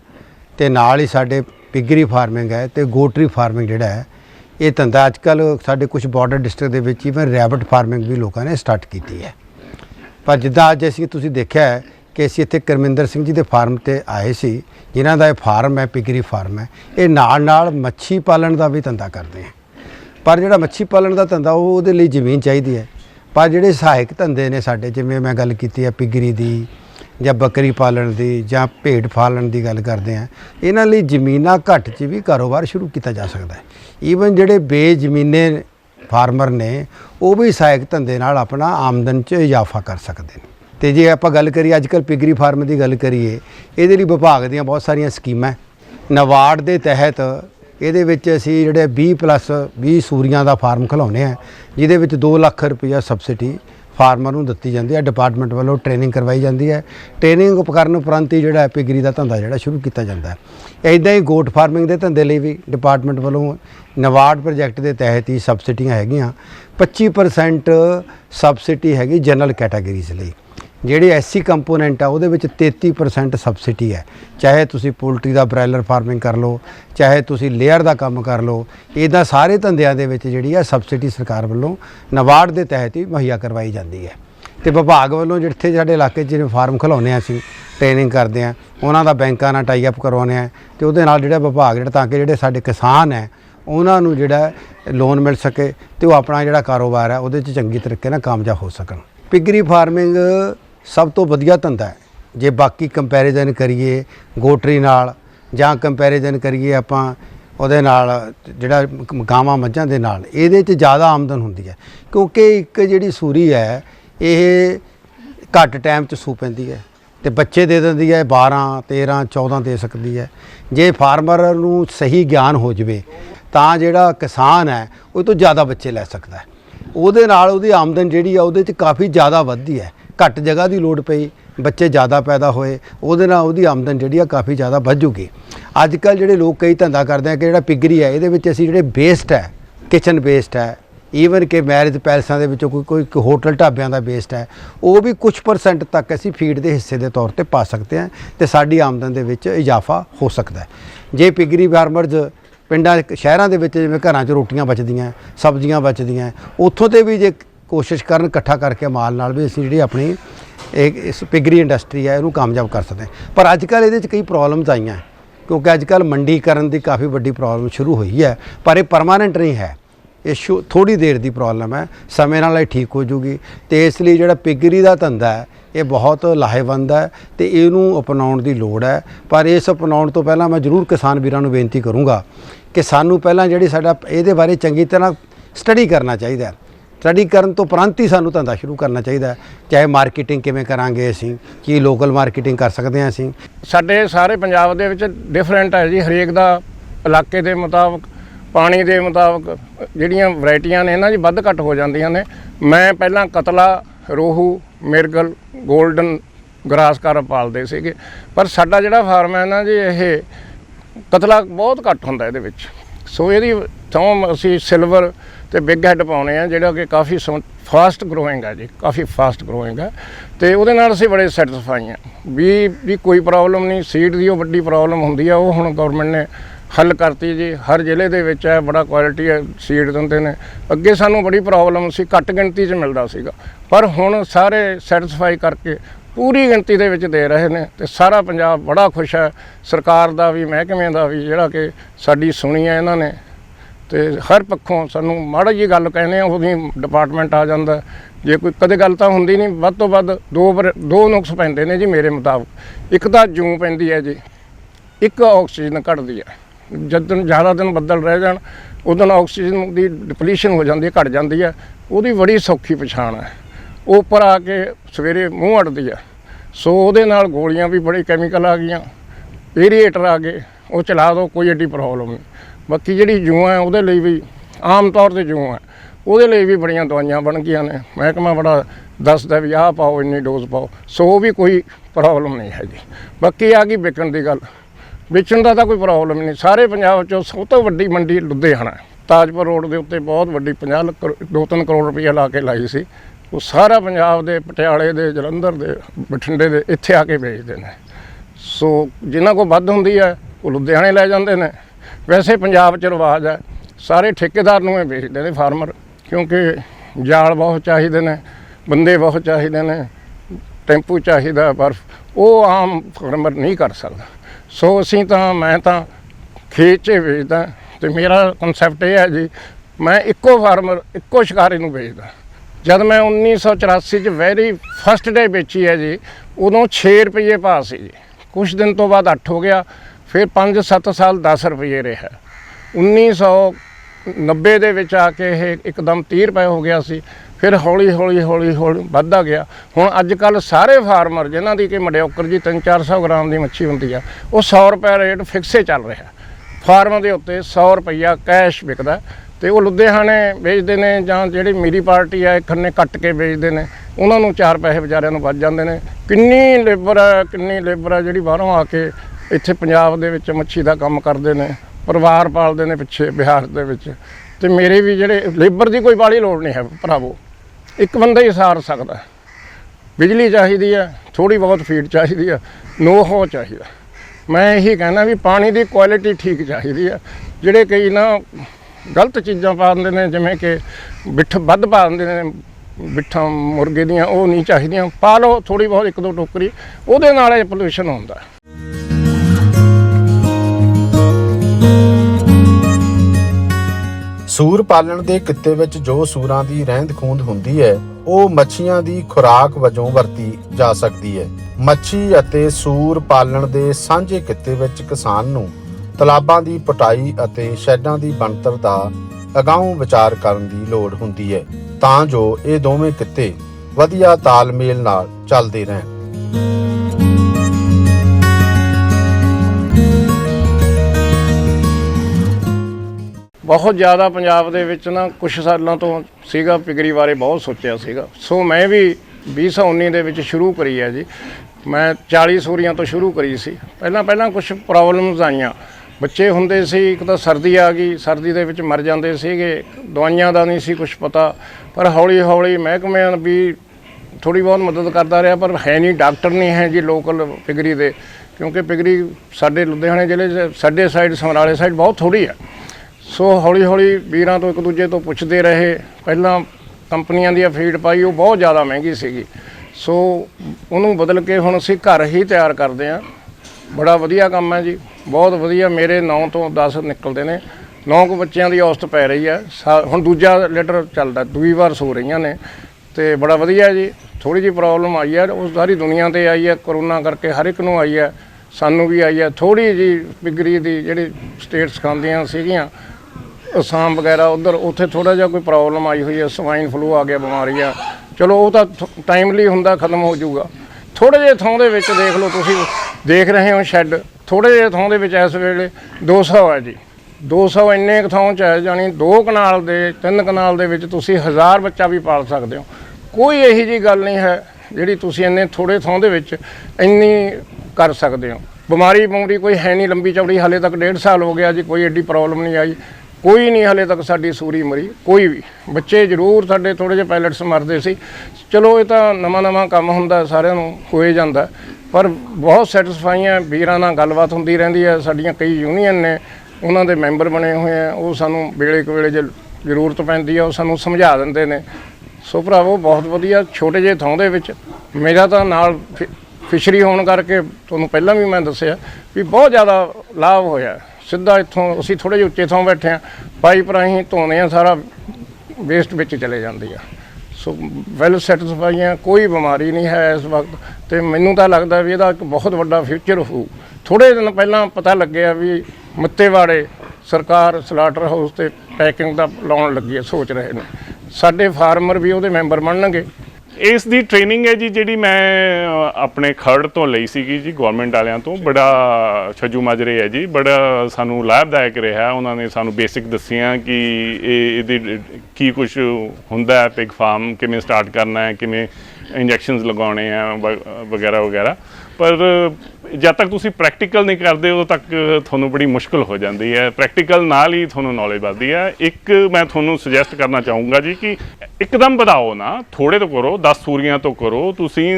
ਤੇ ਨਾਲ ਹੀ ਸਾਡੇ ਪਿਗਰੀ ਫਾਰਮਿੰਗ ਹੈ ਤੇ ਗੋਟਰੀ ਫਾਰਮਿੰਗ ਜਿਹੜਾ ਹੈ ਇਹ ਧੰਦਾ ਅੱਜ ਅੱਜਕੱਲ ਸਾਡੇ ਕੁਝ ਬਾਰਡਰ ਡਿਸਟ੍ਰਿਕਟ ਦੇ ਵਿੱਚ ਇਵਨ ਰੈਬਟ ਫਾਰਮਿੰਗ ਵੀ ਲੋਕਾਂ ਨੇ ਸਟਾਰਟ ਕੀਤੀ ਹੈ। ਪਰ ਜਿੱਦਾਂ ਅੱਜ ਅਸੀਂ ਤੁਸੀਂ ਦੇਖਿਆ ਹੈ ਕਿ ਅਸੀਂ ਇੱਥੇ ਕਰਮਿੰਦਰ ਸਿੰਘ ਜੀ ਦੇ ਫਾਰਮ ਤੇ ਆਏ ਸੀ, ਜਿਨ੍ਹਾਂ ਦਾ ਇਹ ਫਾਰਮ ਹੈ ਪਿਗਰੀ ਫਾਰਮ ਹੈ। ਇਹ ਨਾਲ ਨਾਲ ਮੱਛੀ ਪਾਲਣ ਦਾ ਵੀ ਧੰਦਾ ਕਰਦੇ ਹੈ। ਪਰ ਜਿਹੜਾ ਮੱਛੀ ਪਾਲਣ ਦਾ ਧੰਦਾ ਉਹ ਉਹਦੇ ਲਈ ਜ਼ਮੀਨ ਚਾਹੀਦੀ ਹੈ। ਪਰ ਜਿਹੜੇ ਸਹਾਇਕ ਧੰਦੇ ਨੇ ਸਾਡੇ, ਜਿਵੇਂ ਮੈਂ ਗੱਲ ਕੀਤੀ ਹੈ ਪਿਗਰੀ ਦੀ ਜਾਂ ਬੱਕਰੀ ਪਾਲਣ ਦੀ ਜਾਂ ਭੇਡ ਪਾਲਣ ਦੀ ਗੱਲ ਕਰਦੇ ਆ ਇਹਨਾਂ ਲਈ ਜ਼ਮੀਨਾਂ ਘੱਟ 'ਚ ਵੀ ਕਾਰੋਬਾਰ ਸ਼ੁਰੂ ਕੀਤਾ ਜਾ ਸਕਦਾ ਹੈ। ਈਵਨ ਜਿਹੜੇ ਬੇਜ਼ਮੀਨੇ ਫਾਰਮਰ ਨੇ, ਉਹ ਵੀ ਸਹਾਇਕ ਧੰਦੇ ਨਾਲ ਆਪਣਾ ਆਮਦਨ 'ਚ ਇਜ਼ਾਫਾ ਕਰ ਸਕਦੇ ਨੇ। ਤੇ ਜੇ ਆਪਾਂ ਗੱਲ ਕਰੀਏ ਅੱਜਕੱਲ ਪਿਗਰੀ ਫਾਰਮ ਦੀ ਗੱਲ ਕਰੀਏ, ਇਹਦੇ ਲਈ ਵਿਭਾਗ ਦੀਆਂ ਬਹੁਤ ਸਾਰੀਆਂ ਸਕੀਮਾਂ ਨਵਾਰਡ ਦੇ ਤਹਿਤ ਇਹਦੇ ਵਿੱਚ ਅਸੀਂ ਜਿਹੜੇ 20 ਪਲੱਸ 20 ਸੂਰੀਆਂ ਦਾ ਫਾਰਮ ਖਿਲਾਉਂਦੇ ਆ, ਜਿਹਦੇ ਵਿੱਚ 2 ਲੱਖ ਰੁਪਈਆ ਸਬਸਿਡੀ ਫਾਰਮਰ ਨੂੰ ਦਿੱਤੀ ਜਾਂਦੀ ਹੈ ਡਿਪਾਰਟਮੈਂਟ ਵੱਲੋਂ ਟ੍ਰੇਨਿੰਗ ਕਰਵਾਈ ਜਾਂਦੀ ਹੈ। ਟ੍ਰੇਨਿੰਗ ਉਪਕਰਨ ਉਪਰੰਤ ਹੀ ਜਿਹੜਾ ਐਪੀਗਰੀ ਦਾ ਧੰਦਾ ਜਿਹੜਾ ਸ਼ੁਰੂ ਕੀਤਾ ਜਾਂਦਾ ਹੈ। ਇਦਾਂ ਹੀ ਗੋਟ ਫਾਰਮਿੰਗ ਦੇ ਧੰਦੇ ਲਈ ਵੀ ਡਿਪਾਰਟਮੈਂਟ ਵੱਲੋਂ ਨਵਾਰਡ ਪ੍ਰੋਜੈਕਟ ਦੇ ਤਹਿਤ ਹੀ ਸਬਸਿਡੀਆਂ ਹੈਗੀਆਂ। 25% ਸਬਸਿਡੀ ਹੈਗੀ ਜਨਰਲ ਕੈਟਾਗਰੀਜ਼ ਲਈ। ਜਿਹੜੇ ਐਸਸੀ ਕੰਪੋਨੈਂਟ ਆ, ਉਹਦੇ ਵਿੱਚ 33% ਸਬਸਿਡੀ ਹੈ। ਚਾਹੇ ਤੁਸੀਂ ਪੋਲਟਰੀ ਦਾ ਬ੍ਰਾਇਲਰ ਫਾਰਮਿੰਗ ਕਰ ਲਓ, ਚਾਹੇ ਤੁਸੀਂ ਲੇਅਰ ਦਾ ਕੰਮ ਕਰ ਲਓ ਇਹਦਾ ਸਾਰੇ ਧੰਦਿਆਂ ਦੇ ਵਿੱਚ ਜਿਹੜੀ ਹੈ ਸਬਸਿਡੀ ਸਰਕਾਰ ਵੱਲੋਂ ਨਵਾਰਡ ਦੇ ਤਹਿਤ ਹੀ ਮੁਹੱਈਆ ਕਰਵਾਈ ਜਾਂਦੀ ਹੈ। ਤੇ ਵਿਭਾਗ ਵੱਲੋਂ ਜਿੱਥੇ ਸਾਡੇ ਇਲਾਕੇ 'ਚ ਜਿਵੇਂ ਫਾਰਮ ਖਿਲਾਉਂਦੇ ਆ ਅਸੀਂ ਟ੍ਰੇਨਿੰਗ ਕਰਦੇ ਆ ਉਹਨਾਂ ਦਾ ਬੈਂਕਾਂ ਨਾਲ ਟਾਈ ਅਪ ਕਰਵਾਉਂਦੇ ਆ ਤੇ ਉਹਦੇ ਨਾਲ ਜਿਹੜਾ ਵਿਭਾਗ ਜਿਹੜਾ ਤਾਂ ਕਿ ਜਿਹੜੇ ਸਾਡੇ ਕਿਸਾਨ ਹੈ, ਉਹਨਾਂ ਨੂੰ ਜਿਹੜਾ ਲੋਨ ਮਿਲ ਸਕੇ ਤੇ ਉਹ ਆਪਣਾ ਜਿਹੜਾ ਕਾਰੋਬਾਰ ਹੈ, ਉਹਦੇ 'ਚ ਚੰਗੀ ਤਰੀਕੇ ਨਾਲ ਕਾਮਯਾਬ ਹੋ ਸਕਣ। ਪਿਗਰੀ ਫਾਰਮਿੰਗ ਸਭ ਤੋਂ ਵਧੀਆ ਧੰਦਾ ਹੈ। ਜੇ ਬਾਕੀ ਕੰਪੈਰੀਜ਼ਨ ਕਰੀਏ ਗੋਟਰੀ ਨਾਲ ਜਾਂ ਕੰਪੈਰੀਜ਼ਨ ਕਰੀਏ ਆਪਾਂ ਉਹਦੇ ਨਾਲ, ਜਿਹੜਾ ਗਾਵਾਂ ਮੱਝਾਂ ਦੇ ਨਾਲ, ਇਹਦੇ 'ਚ ਜ਼ਿਆਦਾ ਆਮਦਨ ਹੁੰਦੀ ਹੈ। ਕਿਉਂਕਿ ਇੱਕ ਜਿਹੜੀ ਸੂਰੀ ਹੈ, ਇਹ ਘੱਟ ਟਾਈਮ 'ਚ ਸੂ ਪੈਂਦੀ ਹੈ ਤੇ ਬੱਚੇ ਦੇ ਦਿੰਦੀ ਹੈ 12 13 14 ਦੇ ਸਕਦੀ ਹੈ। ਜੇ ਫਾਰਮਰ ਨੂੰ ਸਹੀ ਗਿਆਨ ਹੋ ਜਵੇ, ਤਾਂ ਜਿਹੜਾ ਕਿਸਾਨ ਹੈ, ਉਹ ਤੋਂ ਜ਼ਿਆਦਾ ਬੱਚੇ ਲੈ ਸਕਦਾ ਹੈ। ਉਹਦੇ ਨਾਲ ਉਹਦੀ ਆਮਦਨ ਜਿਹੜੀ ਆ, ਉਹਦੇ 'ਚ ਕਾਫੀ ਜ਼ਿਆਦਾ ਵੱਧਦੀ ਹੈ। ਘੱਟ ਜਗ੍ਹਾ ਦੀ ਲੋੜ ਪਈ, ਬੱਚੇ ਜ਼ਿਆਦਾ ਪੈਦਾ ਹੋਏ, ਉਹਦੇ ਨਾਲ ਉਹਦੀ ਆਮਦਨ ਜਿਹੜੀ ਆ ਕਾਫੀ ਜ਼ਿਆਦਾ ਵੱਧੂਗੀ ਅੱਜ ਕੱਲ ਜਿਹੜੇ ਲੋਕ ਕਈ ਧੰਦਾ ਕਰਦੇ ਆ ਕਿ ਜਿਹੜਾ ਪਿਗਰੀ ਹੈ, ਇਹਦੇ ਵਿੱਚ ਅਸੀਂ ਜਿਹੜੇ ਬੇਸਡ ਹੈ ਕਿਚਨ ਬੇਸਡ ਹੈ ਈਵਨ ਕਿ ਮੈਰਿਜ ਪੈਲਸਾਂ ਦੇ ਵਿੱਚੋਂ ਕੋਈ ਕੋਈ ਹੋਟਲ ਢਾਬਿਆਂ ਦਾ ਬੇਸਡ ਹੈ, ਉਹ ਵੀ ਕੁਝ ਪਰਸੈਂਟ ਤੱਕ ਅਸੀਂ ਫੀਡ ਦੇ ਹਿੱਸੇ ਦੇ ਤੌਰ ਤੇ ਪਾ ਸਕਦੇ ਹਾਂ ਤੇ ਸਾਡੀ ਆਮਦਨ ਦੇ ਵਿੱਚ ਇਜ਼ਾਫਾ ਹੋ ਸਕਦਾ ਹੈ। ਜੇ ਪਿਗਰੀ ਫਾਰਮਰਜ਼ ਪਿੰਡਾਂ, ਸ਼ਹਿਰਾਂ ਦੇ ਵਿੱਚ ਜਿਵੇਂ ਘਰਾਂ 'ਚ ਰੋਟੀਆਂ ਬਚਦੀਆਂ, ਸਬਜ਼ੀਆਂ ਬਚਦੀਆਂ, ਉੱਥੋਂ ਤੇ ਵੀ ਜੇ ਕੋਸ਼ਿਸ਼ ਕਰਨ, ਇਕੱਠਾ ਕਰਕੇ ਮਾਲ ਨਾਲ ਵੀ ਅਸੀਂ ਜਿਹੜੀ ਆਪਣੀ ਇਹ ਇਸ ਪਿਗਰੀ ਇੰਡਸਟਰੀ ਹੈ, ਇਹਨੂੰ ਕਾਮਯਾਬ ਕਰ ਸਕਦੇ ਹਾਂ ਪਰ ਅੱਜ ਕੱਲ੍ਹ ਇਹਦੇ 'ਚ ਕਈ ਪ੍ਰੋਬਲਮਸ ਆਈਆਂ। ਕਿਉਂਕਿ ਅੱਜ ਕੱਲ੍ਹ ਮੰਡੀਕਰਨ ਦੀ ਕਾਫੀ ਵੱਡੀ ਪ੍ਰੋਬਲਮ ਸ਼ੁਰੂ ਹੋਈ ਹੈ, ਪਰ ਇਹ ਪਰਮਾਨੈਂਟ ਨਹੀਂ ਹੈ। ਇਹ ਥੋੜੀ ਦੇਰ ਦੀ ਪ੍ਰੋਬਲਮ ਹੈ। ਸਮੇਂ ਨਾਲ ਇਹ ਠੀਕ ਹੋ ਜੂਗੀ। ਤੇ ਇਸ ਲਈ ਜਿਹੜਾ ਪਿਗਰੀ ਦਾ ਧੰਦਾ ਹੈ, ਇਹ ਬਹੁਤ ਲਾਹੇਵੰਦ ਹੈ ਤੇ ਇਹਨੂੰ ਅਪਣਾਉਣ ਦੀ ਲੋੜ ਹੈ। ਪਰ ਇਸ ਅਪਣਾਉਣ ਤੋਂ ਪਹਿਲਾਂ ਮੈਂ ਜ਼ਰੂਰ ਕਿਸਾਨ ਵੀਰਾਂ ਨੂੰ ਬੇਨਤੀ ਕਰੂੰਗਾ ਕਿ ਸਾਨੂੰ ਪਹਿਲਾਂ ਜਿਹੜੀ ਸਾਡਾ, ਇਹਦੇ ਬਾਰੇ ਚੰਗੀ ਤਰ੍ਹਾਂ ਸਟੱਡੀ ਕਰਨਾ ਚਾਹੀਦਾ ਹੈ। ਸਟੱਡੀ ਕਰਨ ਤੋਂ ਉਪਰੰਤ ਹੀ ਸਾਨੂੰ ਧੰਦਾ ਸ਼ੁਰੂ ਕਰਨਾ ਚਾਹੀਦਾ ਚਾਹੇ ਮਾਰਕੀਟਿੰਗ ਕਿਵੇਂ ਕਰਾਂਗੇ ਅਸੀਂ, ਕੀ ਲੋਕਲ ਮਾਰਕੀਟਿੰਗ ਕਰ ਸਕਦੇ ਹਾਂ ਅਸੀਂ। ਸਾਡੇ ਸਾਰੇ ਪੰਜਾਬ ਦੇ ਵਿੱਚ ਡਿਫਰੈਂਟ ਹੈ ਜੀ, ਹਰੇਕ ਦਾ ਇਲਾਕੇ ਦੇ ਮੁਤਾਬਕ, ਪਾਣੀ ਦੇ ਮੁਤਾਬਕ, ਜਿਹੜੀਆਂ ਵੈਰਾਈਟੀਆਂ ਨੇ ਇਹਨਾਂ 'ਚ ਵੱਧ ਘੱਟ ਹੋ ਜਾਂਦੀਆਂ ਨੇ। ਮੈਂ ਪਹਿਲਾਂ ਕਤਲਾ, ਰੋਹੂ, ਮਿਰਗਲ 골ਡਨ ਗਰਾਸ ਕਰ ਪਾਲਦੇ ਸੀਗੇ। ਪਰ ਸਾਡਾ ਜਿਹੜਾ ਫਾਰਮ ਹੈ ਨਾ ਜੀ, ਇਹ ਕਤਲਾ ਬਹੁਤ ਘੱਟ ਹੁੰਦਾ ਇਹਦੇ ਵਿੱਚ। ਸੋ ਇਹਦੀ ਤੋਂ ਅਸੀਂ ਸਿਲਵਰ ਤੇ ਬਿਗ ਹੈਡ ਪਾਉਣੇ ਆ, ਜਿਹੜਾ ਕਿ ਕਾਫੀ ਫਾਸਟ ਗਰੋਇੰਗ ਹੈ ਜੀ, ਕਾਫੀ ਫਾਸਟ ਗਰੋਇੰਗ ਹੈ ਤੇ ਉਹਦੇ ਨਾਲ ਅਸੀਂ ਬੜੇ ਸੈਟੀਸਫਾਈ ਆ। ਵੀ ਵੀ ਕੋਈ ਪ੍ਰੋਬਲਮ ਨਹੀਂ ਸੀਡ ਦੀ ਉਹ ਵੱਡੀ ਪ੍ਰੋਬਲਮ ਹੁੰਦੀ ਆ, ਉਹ ਹੁਣ ਗਵਰਨਮੈਂਟ ਨੇ ਹੱਲ ਕਰਤੀ ਜੀ। ਹਰ ਜ਼ਿਲ੍ਹੇ ਦੇ ਵਿੱਚ ਹੈ ਬੜਾ ਕੁਆਲਿਟੀ ਹੈ ਸੀਡ ਦਿੰਦੇ ਨੇ। ਅੱਗੇ ਸਾਨੂੰ ਬੜੀ ਪ੍ਰੋਬਲਮ ਸੀ, ਘੱਟ ਗਿਣਤੀ 'ਚ ਮਿਲਦਾ ਸੀਗਾ। ਪਰ ਹੁਣ ਸਾਰੇ ਸੈਟੀਸਫਾਈ ਕਰਕੇ ਪੂਰੀ ਗਿਣਤੀ ਦੇ ਵਿੱਚ ਦੇ ਰਹੇ ਨੇ ਤੇ ਸਾਰਾ ਪੰਜਾਬ ਬੜਾ ਖੁਸ਼ ਹੈ ਸਰਕਾਰ ਦਾ ਵੀ ਮਹਿਕਮੇ ਦਾ ਵੀ, ਜਿਹੜਾ ਕਿ ਸਾਡੀ ਸੁਣੀ ਹੈ ਇਹਨਾਂ ਨੇ। ਤੇ ਹਰ ਪੱਖੋਂ ਸਾਨੂੰ ਮਾੜਾ ਜੀ ਗੱਲ ਕਹਿੰਦੇ ਆ, ਉਹਦੀ ਡਿਪਾਰਟਮੈਂਟ ਆ ਜਾਂਦਾ। ਜੇ ਕੋਈ ਕਦੇ ਗੱਲ ਤਾਂ ਹੁੰਦੀ ਨਹੀਂ, ਵੱਧ ਤੋਂ ਵੱਧ ਦੋ ਵਰ- ਦੋ ਨੁਕਸ ਪੈਂਦੇ ਨੇ ਜੀ ਮੇਰੇ ਮੁਤਾਬਕ। ਇੱਕ ਤਾਂ ਜੂੰ ਪੈਂਦੀ ਹੈ ਜੀ, ਇੱਕ ਆਕਸੀਜਨ ਘਟਦੀ ਹੈ। ਜਦੋਂ ਜ਼ਿਆਦਾ ਦਿਨ ਬੱਦਲ ਰਹਿ ਜਾਣ ਉਦੋਂ ਆਕਸੀਜਨ ਦੀ ਡਿਪਲੀਸ਼ਨ ਹੋ ਜਾਂਦੀ ਹੈ, ਘਟ ਜਾਂਦੀ ਹੈ। ਉਹਦੀ ਬੜੀ ਸੌਖੀ ਪਛਾਣ ਹੈ। ਉਹ ਉੱਪਰ ਆ ਕੇ ਸਵੇਰੇ ਮੂੰਹ ਅੜਦੀ ਹੈ। ਸੋ ਉਹਦੇ ਨਾਲ ਗੋਲੀਆਂ ਵੀ ਬੜੇ ਕੈਮੀਕਲ ਆ ਗਈਆਂ। ਏਰੀਏਟਰ ਆ ਗਏ। ਉਹ ਚਲਾ ਦਿਓ ਕੋਈ ਐਡੀ ਪ੍ਰੋਬਲਮ ਨਹੀਂ। ਬਾਕੀ ਜਿਹੜੀ ਜੂਆਂ ਹੈ, ਉਹਦੇ ਲਈ ਵੀ ਆਮ ਤੌਰ ਤੇ ਜੂਆਂ ਹੈ। ਉਹਦੇ ਲਈ ਵੀ ਬੜੀਆਂ ਦਵਾਈਆਂ ਬਣ ਗਈਆਂ ਨੇ। ਮਹਿਕਮਾ ਬੜਾ ਦੱਸਦਾ ਵੀ ਆਹ ਪਾਓ, ਇੰਨੀ ਡੋਜ਼ ਪਾਓ। ਸੋ ਉਹ ਵੀ ਕੋਈ ਪ੍ਰੋਬਲਮ ਨਹੀਂ ਹੈ ਜੀ ਬਾਕੀ ਆ ਗਈ ਵਿਕਣ ਦੀ ਗੱਲ? ਵੇਚਣ ਦਾ ਤਾਂ ਕੋਈ ਪ੍ਰੋਬਲਮ ਨਹੀਂ। ਸਾਰੇ ਪੰਜਾਬ 'ਚੋਂ ਸਭ ਤੋਂ ਵੱਡੀ ਮੰਡੀ ਲੁਧਿਆਣਾ ਤਾਜਪੁਰ ਰੋਡ ਦੇ ਉੱਤੇ ਬਹੁਤ ਵੱਡੀ 50 ਲੱਖ 2-3 ਕਰੋੜ ਰੁਪਏ ਲਾ ਕੇ ਲਾਈ ਸੀ। ਉਹ ਸਾਰਾ ਪੰਜਾਬ ਦੇ, ਪਟਿਆਲੇ ਦੇ, ਜਲੰਧਰ ਦੇ, ਬਠਿੰਡੇ ਦੇ ਇੱਥੇ ਆ ਕੇ ਵੇਚਦੇ ਨੇ। ਸੋ ਜਿਨ੍ਹਾਂ ਕੋਲ ਵੱਧ ਹੁੰਦੀ ਹੈ, ਉਹ ਲੁਧਿਆਣੇ ਲੈ ਜਾਂਦੇ ਨੇ। ਵੈਸੇ ਪੰਜਾਬ 'ਚ ਰਿਵਾਜ ਹੈ, ਸਾਰੇ ਠੇਕੇਦਾਰ ਨੂੰ ਇਹ ਵੇਚਦੇ ਨੇ ਫਾਰਮਰ, ਕਿਉਂਕਿ ਜਾਲ ਬਹੁਤ ਚਾਹੀਦੇ ਨੇ, ਬੰਦੇ ਬਹੁਤ ਚਾਹੀਦੇ ਨੇ, ਟੈਂਪੂ ਚਾਹੀਦਾ ਪਰ ਉਹ ਆਮ ਫਾਰਮਰ ਨਹੀਂ ਕਰ ਸਕਦਾ। ਸੋ ਅਸੀਂ ਤਾਂ, ਮੈਂ ਤਾਂ ਖੇਤ 'ਚ ਵੇਚਦਾ, ਤੇ ਮੇਰਾ ਕਨਸੈਪਟ ਇਹ ਹੈ ਜੀ, ਮੈਂ ਇੱਕੋ ਫਾਰਮਰ, ਇੱਕੋ ਸ਼ਿਕਾਰੀ ਨੂੰ ਵੇਚਦਾ। ਜਦ ਮੈਂ 1984 ਚ ਵੈਰੀ ਫਸਟ ਡੇ ਵੇਚੀ ਹੈ ਜੀ, ਉਦੋਂ 6 ਰੁਪਏ ਭਾਅ ਸੀ ਜੀ। ਕੁਝ ਦਿਨ ਤੋਂ ਬਾਅਦ 8 ਹੋ ਗਿਆ ਫਿਰ 5-7 ਸਾਲ 10 ਰੁਪਏ ਰਿਹਾ। 1990 ਦੇ ਵਿੱਚ ਆ ਕੇ ਇਹ ਇੱਕਦਮ 30 ਰੁਪਏ ਹੋ ਗਿਆ ਸੀ। ਫਿਰ ਹੌਲੀ ਹੌਲੀ ਹੌਲੀ ਹੌਲੀ ਵੱਧਦਾ ਗਿਆ। ਹੁਣ ਅੱਜ ਕੱਲ ਸਾਰੇ ਫਾਰਮਰ ਜਿਨ੍ਹਾਂ ਦੀ ਕਿ ਮਡਿਓਕਰ ਜੀ 3-400 ਗ੍ਰਾਮ ਦੀ ਮੱਛੀ ਹੁੰਦੀ ਆ, ਉਹ 100 ਰੁਪਏ ਰੇਟ ਫਿਕਸੇ ਚੱਲ ਰਿਹਾ। ਫਾਰਮ ਦੇ ਉੱਤੇ 100 ਰੁਪਈਆ ਕੈਸ਼ ਵਿਕਦਾ ਤੇ ਉਹ ਲੁਧਿਆਣੇ ਵੇਚਦੇ ਨੇ ਜਾਂ ਜਿਹੜੀ ਮੇਰੀ ਪਾਰਟੀ ਆ ਖੰਨੇ ਕੱਟ ਕੇ ਵੇਚਦੇ ਨੇ, ਉਹਨਾਂ ਨੂੰ ਚਾਰ ਪੈਸੇ ਵਿਚਾਰਿਆਂ ਨੂੰ ਵੱਜ ਜਾਂਦੇ ਨੇ। ਕਿੰਨੀ ਲੇਬਰ ਹੈ ਕਿੰਨੀ ਲੇਬਰ ਹੈ ਜਿਹੜੀ ਬਾਹਰੋਂ ਆ ਕੇ ਇੱਥੇ ਪੰਜਾਬ ਦੇ ਵਿੱਚ ਮੱਛੀ ਦਾ ਕੰਮ ਕਰਦੇ ਨੇ, ਪਰਿਵਾਰ ਪਾਲਦੇ ਨੇ ਪਿੱਛੇ ਬਿਹਾਰ ਦੇ ਵਿੱਚ। ਤੇ ਮੇਰੇ ਵੀ ਜਿਹੜੇ ਲੇਬਰ ਦੀ ਕੋਈ ਬਾਲੀ ਲੋੜ ਨਹੀਂ ਹੈ ਭਰਾਵੋ। ਇੱਕ ਬੰਦਾ ਹੀ ਸਾਰ ਸਕਦਾ। ਬਿਜਲੀ ਚਾਹੀਦੀ ਹੈ ਥੋੜੀ ਬਹੁਤ ਫੀਡ ਚਾਹੀਦੀ ਹੈ, ਨੋ ਹੋ ਚਾਹੀਦਾ। ਮੈਂ ਇਹੀ ਕਹਿੰਦਾ ਵੀ ਪਾਣੀ ਦੀ ਕੁਆਲਿਟੀ ਠੀਕ ਚਾਹੀਦੀ ਹੈ। ਜਿਹੜੇ ਕਈ ਨਾ ਗਲਤ ਚੀਜ਼ਾਂ ਪਾ ਦਿੰਦੇ ਨੇ, ਜਿਵੇਂ ਕਿ ਬਿੱਠ ਵੱਧ ਪਾ ਦਿੰਦੇ ਨੇ ਬਿੱਠਾਂ ਮੁਰਗੇ ਦੀਆਂ ਉਹ ਨਹੀਂ ਚਾਹੀਦੀਆਂ। ਪਾ ਲਓ ਥੋੜੀ ਬਹੁਤ ਇੱਕ ਦੋ ਟੋਕਰੀ, ਉਹਦੇ ਨਾਲ ਇਹ ਪੋਲੂਸ਼ਨ ਹੁੰਦਾ। ਸੂਰ ਪਾਲਣ ਦੇ ਕਿੱਤੇ ਵਿੱਚ ਜੋ ਸੂਰਾਂ ਦੀ ਰਹਿੰਦ ਖੂੰਦ ਹੁੰਦੀ ਹੈ, ਉਹ ਮੱਛੀਆਂ ਦੀ ਖੁਰਾਕ ਵਜੋਂ ਵਰਤੀ ਜਾ ਸਕਦੀ ਹੈ। ਮੱਛੀ ਅਤੇ ਸੂਰ ਪਾਲਣ ਦੇ ਸਾਂਝੇ ਕਿੱਤੇ ਵਿੱਚ ਕਿਸਾਨ ਨੂੰ ਤਲਾਬਾਂ ਦੀ ਪਟਾਈ ਅਤੇ ਸ਼ੈੱਡਾਂ ਦੀ ਬਣਤਰ ਦਾ ਅਗਾਊਂ ਵਿਚਾਰ ਕਰਨ ਦੀ ਲੋੜ ਹੁੰਦੀ ਹੈ। ਤਾਂ ਜੋ ਇਹ ਦੋਵੇਂ ਕਿੱਤੇ ਵਧੀਆ ਤਾਲਮੇਲ ਨਾਲ ਚੱਲਦੇ ਰਹਿਣ। ਬਹੁਤ ਜ਼ਿਆਦਾ ਪੰਜਾਬ ਦੇ ਵਿੱਚ ਨਾ ਕੁਝ ਸਾਲਾਂ ਤੋਂ ਸੀਗਾ, ਪਿਗਰੀ ਬਾਰੇ ਬਹੁਤ ਸੋਚਿਆ ਸੀਗਾ। ਸੋ ਮੈਂ ਵੀ 2019 ਦੇ ਵਿੱਚ ਸ਼ੁਰੂ ਕਰੀ ਹੈ ਜੀ। ਮੈਂ 40 ਸੂਰੀਆਂ ਤੋਂ ਸ਼ੁਰੂ ਕਰੀ ਸੀ। ਪਹਿਲਾਂ ਪਹਿਲਾਂ ਕੁਝ ਪ੍ਰੋਬਲਮਸ ਆਈਆਂ। ਬੱਚੇ ਹੁੰਦੇ ਸੀ, ਇੱਕ ਤਾਂ ਸਰਦੀ ਆ ਗਈ, ਸਰਦੀ ਦੇ ਵਿੱਚ ਮਰ ਜਾਂਦੇ ਸੀਗੇ, ਦਵਾਈਆਂ ਦਾ ਨਹੀਂ ਸੀ ਕੁਝ ਪਤਾ। ਪਰ ਹੌਲੀ ਹੌਲੀ ਮਹਿਕਮਿਆਂ ਵੀ ਥੋੜੀ ਬਹੁਤ ਮਦਦ ਕਰਦਾ ਰਿਹਾ, ਪਰ ਹੈ ਨਹੀਂ, ਡਾਕਟਰ ਨਹੀਂ ਹੈ ਜੀ ਲੋਕਲ ਪਿਗਰੀ ਦੇ। ਕਿਉਂਕਿ ਪਿਗਰੀ ਸਾਡੇ ਲੁਧਿਆਣੇ ਜ਼ਿਲ੍ਹੇ 'ਚ ਸਾਡੇ ਸਾਈਡ ਸਮਰਾਲੇ ਸਾਈਡ ਬਹੁਤ ਥੋੜੀ ਆ ਸੋ ਹੌਲੀ ਹੌਲੀ ਵੀਰਾਂ ਤੋਂ ਇੱਕ ਦੂਜੇ ਤੋਂ ਪੁੱਛਦੇ ਰਹੇ। ਪਹਿਲਾਂ ਕੰਪਨੀਆਂ ਦੀਆਂ ਫੀਡ ਪਾਈ, ਉਹ ਬਹੁਤ ਜ਼ਿਆਦਾ ਮਹਿੰਗੀ ਸੀਗੀ। ਸੋ ਉਹਨੂੰ ਬਦਲ ਕੇ ਹੁਣ ਅਸੀਂ ਘਰ ਹੀ ਤਿਆਰ ਕਰਦੇ ਹਾਂ। ਬੜਾ ਵਧੀਆ ਕੰਮ ਹੈ ਜੀ। ਬਹੁਤ ਵਧੀਆ ਮੇਰੇ 9 ਤੋਂ 10 ਨਿਕਲਦੇ ਨੇ। 9 ਕੁ ਬੱਚਿਆਂ ਦੀ ਔਸਤ ਪੈ ਰਹੀ ਹੈ। ਸਾ- ਹੁਣ ਦੂਜਾ ਲੀਟਰ ਚੱਲਦਾ ਦੂਈ ਵਾਰ ਸੋ ਰਹੀਆਂ ਨੇ। ਤੇ ਬੜਾ ਵਧੀਆ ਜੀ। ਥੋੜੀ ਜਿਹੀ ਪ੍ਰੋਬਲਮ ਆਈ ਹੈ। ਉਹ ਸਾਰੀ ਦੁਨੀਆ ਤੇ ਆਈ ਹੈ। ਕਰੋਨਾ ਕਰਕੇ ਹਰ ਇੱਕ ਨੂੰ ਆਈ ਹੈ। ਸਾਨੂੰ ਵੀ ਆਈ ਹੈ। ਥੋੜੀ ਜੀ ਪਿਗਰੀ ਦੀ ਜਿਹੜੀ ਸਟੇਟਸ ਖਾਂਦੀਆਂ ਸੀਗੀਆਂ ਅਸਾਮ ਵਗੈਰਾ, ਉਧਰ ਉੱਥੇ ਥੋੜਾ ਜਿਹਾ ਕੋਈ ਪ੍ਰੋਬਲਮ ਆਈ ਹੋਈ ਹੈ ਸਵਾਈਨ ਫਲੂ ਆ ਗਿਆ, ਬਿਮਾਰੀ ਆ। ਚਲੋ, ਉਹ ਤਾਂ ਟਾਈਮਲੀ ਹੁੰਦਾ, ਖਤਮ ਹੋ ਜਾਊਗਾ। ਥੋੜੇ ਜਿਹੇ ਥਾਂ ਦੇ ਵਿੱਚ ਦੇਖ ਲਓ ਤੁਸੀਂ, ਦੇਖ ਰਹੇ ਹੋ ਸ਼ੈੱਡ ਥੋੜੇ ਜਿਹੇ ਥਾਂ ਦੇ ਵਿੱਚ ਇਸ ਵੇਲੇ 200 ਹੈ ਜੀ। 200 ਇੰਨੇ ਕੁ ਥਾਂ ਚ ਹੈ, ਜਾਣੀ ਦੋ ਕਨਾਲ ਦੇ, ਤਿੰਨ ਕਨਾਲ ਦੇ ਵਿੱਚ ਤੁਸੀਂ ਹਜ਼ਾਰ ਬੱਚਾ ਵੀ ਪਾਲ ਸਕਦੇ ਹੋ। ਕੋਈ ਇਹੀ ਜੀ ਗੱਲ ਨਹੀਂ ਹੈ, ਜਿਹੜੀ ਤੁਸੀਂ ਇੰਨੇ ਥੋੜੇ ਥਾਂ ਦੇ ਵਿੱਚ ਇੰਨੀ ਕਰ ਸਕਦੇ ਹੋ। ਬਿਮਾਰੀ ਬਿਮਾਰੀ ਕੋਈ ਹੈ ਨਹੀਂ ਲੰਬੀ ਚੌੜੀ ਹਾਲੇ ਤੱਕ ਡੇਢ ਸਾਲ ਹੋ ਗਿਆ ਜੀ, ਕੋਈ ਐਡੀ ਪ੍ਰੋਬਲਮ ਨਹੀਂ ਆਈ। ਕੋਈ ਨਹੀਂ ਹਲੇ ਤੱਕ ਸਾਡੀ ਸੂਰੀ ਮਰੀ, ਕੋਈ ਵੀ। ਬੱਚੇ ਜ਼ਰੂਰ ਸਾਡੇ ਥੋੜੇ ਜਿਹੇ ਪਾਇਲਟਸ ਮਰਦੇ ਸੀ। ਚਲੋ ਇਹ ਤਾਂ ਨਵਾਂ ਨਵਾਂ ਕੰਮ ਹੁੰਦਾ ਸਾਰਿਆਂ ਨੂੰ ਹੋਏ ਜਾਂਦਾ ਪਰ ਬਹੁਤ ਸੈਟੀਸਫਾਈ ਹੈ, ਵੀਰਾਂ ਨਾਲ ਗੱਲਬਾਤ ਹੁੰਦੀ ਰਹਿੰਦੀ ਹੈ, ਸਾਡੀਆਂ ਕਈ ਯੂਨੀਅਨ ਨੇ, ਉਹਨਾਂ ਦੇ ਮੈਂਬਰ ਬਣੇ ਹੋਏ ਆ ਉਹ ਸਾਨੂੰ ਵੇਲੇ ਕੁ ਵੇਲੇ ਜੇ ਜ਼ਰੂਰਤ ਪੈਂਦੀ ਆ ਉਹ ਸਾਨੂੰ ਸਮਝਾ ਦਿੰਦੇ ਨੇ। ਸੋ ਭਰਾਵੋ, ਬਹੁਤ ਵਧੀਆ, ਛੋਟੇ ਜਿਹੇ ਥਾਂ ਦੇ ਵਿੱਚ। ਮੇਰਾ ਤਾਂ ਨਾਲ ਫਿ- ਫਿਸ਼ਰੀ ਹੋਣ ਕਰਕੇ ਤੁਹਾਨੂੰ ਪਹਿਲਾਂ ਵੀ ਮੈਂ ਦੱਸਿਆ ਵੀ ਬਹੁਤ ਜ਼ਿਆਦਾ ਲਾਭ ਹੋਇਆ। ਸਿੱਧਾ ਇੱਥੋਂ ਅਸੀਂ ਥੋੜੇ ਜਿਹਾ ਉੱਚੇ ਥਾਂ ਬੈਠੇ ਆ ਪਾਈਪ ਰਾਹੀਂ ਧੋਣੇ ਆ, ਸਾਰਾ ਵੇਸਟ ਵਿੱਚ ਚਲੇ ਜਾਂਦੀ ਆ। ਸੋ ਵੈਲ ਸੈਟੀਸਫਾਈ ਆ, ਕੋਈ ਬਿਮਾਰੀ ਨਹੀਂ ਹੈ ਇਸ ਵਕਤ, ਤੇ ਮੈਨੂੰ ਤਾਂ ਲੱਗਦਾ ਵੀ ਇਹਦਾ ਇੱਕ ਬਹੁਤ ਵੱਡਾ ਫਿਊਚਰ ਹੋਊ। ਥੋੜੇ ਦਿਨ ਪਹਿਲਾਂ ਪਤਾ ਲੱਗਿਆ ਵੀ ਮੱਤੇਵਾੜੇ ਸਰਕਾਰ ਸਲਾਟਰ ਹਾਊਸ ਤੇ ਪੈਕਿੰਗ ਦਾ ਲਾਉਣ ਲੱਗੀ ਹੈ, ਸੋਚ ਰਹੇ ਨੇ। ਸਾਡੇ ਫਾਰਮਰ ਵੀ ਉਹਦੇ ਮੈਂਬਰ ਬਣਨਗੇ। ਇਸ ਦੀ ਟ੍ਰੇਨਿੰਗ ਹੈ ਜੀ ਜਿਹੜੀ ਮੈਂ ਆਪਣੇ ਖਰੜ ਤੋਂ ਲਈ ਸੀਗੀ ਜੀ ਗਵਰਨਮੈਂਟ ਵਾਲਿਆਂ ਤੋਂ। ਬੜਾ ਛਜੂ ਮਾਜਰੇ ਹੈ ਜੀ ਬੜਾ ਸਾਨੂੰ ਲਾਭਦਾਇਕ ਰਿਹਾ। ਉਹਨਾਂ ਨੇ ਸਾਨੂੰ ਬੇਸਿਕ ਦੱਸੀਆਂ ਕਿ ਇਹ ਇਹਦੀ ਕੀ ਕੁਝ ਹੁੰਦਾ ਹੈ ਪਿਗ ਫਾਰਮ ਕਿਵੇਂ ਸਟਾਰਟ ਕਰਨਾ ਹੈ ਕਿਵੇਂ ਇੰਜੈਕਸ਼ਨਸ ਲਗਾਉਣੇ ਆ ਵਗੈਰਾ ਵਗੈਰਾ। ਪਰ ਜਦ ਤੱਕ ਤੁਸੀਂ ਪ੍ਰੈਕਟੀਕਲ ਨਹੀਂ ਕਰਦੇ, ਉਦੋਂ ਤੱਕ ਤੁਹਾਨੂੰ ਬੜੀ ਮੁਸ਼ਕਲ ਹੋ ਜਾਂਦੀ ਹੈ। ਪ੍ਰੈਕਟੀਕਲ ਨਾਲ ਹੀ ਤੁਹਾਨੂੰ ਨੌਲੇਜ ਵੱਧਦੀ ਹੈ। ਇੱਕ ਮੈਂ ਤੁਹਾਨੂੰ ਸੁਜੈਸਟ ਕਰਨਾ ਚਾਹੂੰਗਾ ਜੀ ਕਿ ਇੱਕਦਮ ਵਧਾਓ ਨਾ ਥੋੜੇ ਤੋਂ ਕਰੋ 10 ਸੂਰੀਆਂ ਤੋਂ ਕਰੋ। ਤੁਸੀਂ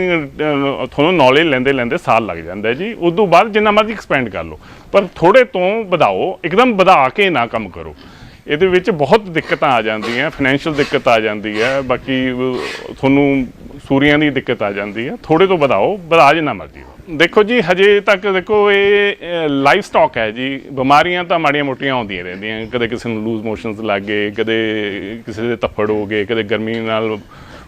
ਤੁਹਾਨੂੰ ਨੌਲੇਜ ਲੈਂਦੇ ਲੈਂਦੇ ਸਾਲ ਲੱਗ ਜਾਂਦਾ ਜੀ। ਉਸ ਤੋਂ ਬਾਅਦ ਜਿੰਨਾ ਮਰਜ਼ੀ ਐਕਸਪੈਂਡ ਕਰ ਲਓ। ਪਰ ਥੋੜੇ ਤੋਂ ਵਧਾਓ, ਇੱਕਦਮ ਵਧਾ ਕੇ ਨਾ ਕੰਮ ਕਰੋ। ਇਹਦੇ ਵਿੱਚ ਬਹੁਤ ਦਿੱਕਤਾਂ ਆ ਜਾਂਦੀਆਂ ਫਾਈਨੈਂਸ਼ੀਅਲ ਦਿੱਕਤ ਆ ਜਾਂਦੀ ਹੈ, ਬਾਕੀ ਤੁਹਾਨੂੰ ਸੂਰੀਆਂ ਦੀ ਦਿੱਕਤ ਆ ਜਾਂਦੀ ਹੈ। ਥੋੜੇ ਤੋਂ ਵਧਾਓ ਵਧਾ ਜਿੰਨਾ ਮਰਜ਼ੀ ਦੇਖੋ ਜੀ, ਹਜੇ ਤੱਕ ਦੇਖੋ, ਇਹ ਲਾਈਫ ਸਟਾਕ ਹੈ ਜੀ। ਬਿਮਾਰੀਆਂ ਤਾਂ ਮਾੜੀਆਂ ਮੋਟੀਆਂ ਆਉਂਦੀਆਂ ਰਹਿੰਦੀਆਂ। ਕਦੇ ਕਿਸੇ ਨੂੰ ਲੂਜ਼ ਮੋਸ਼ਨਸ ਲੱਗ ਗਏ ਕਦੇ ਕਿਸੇ ਦੇ ਤੱਫੜ ਹੋ ਗਏ, ਕਦੇ ਗਰਮੀ ਨਾਲ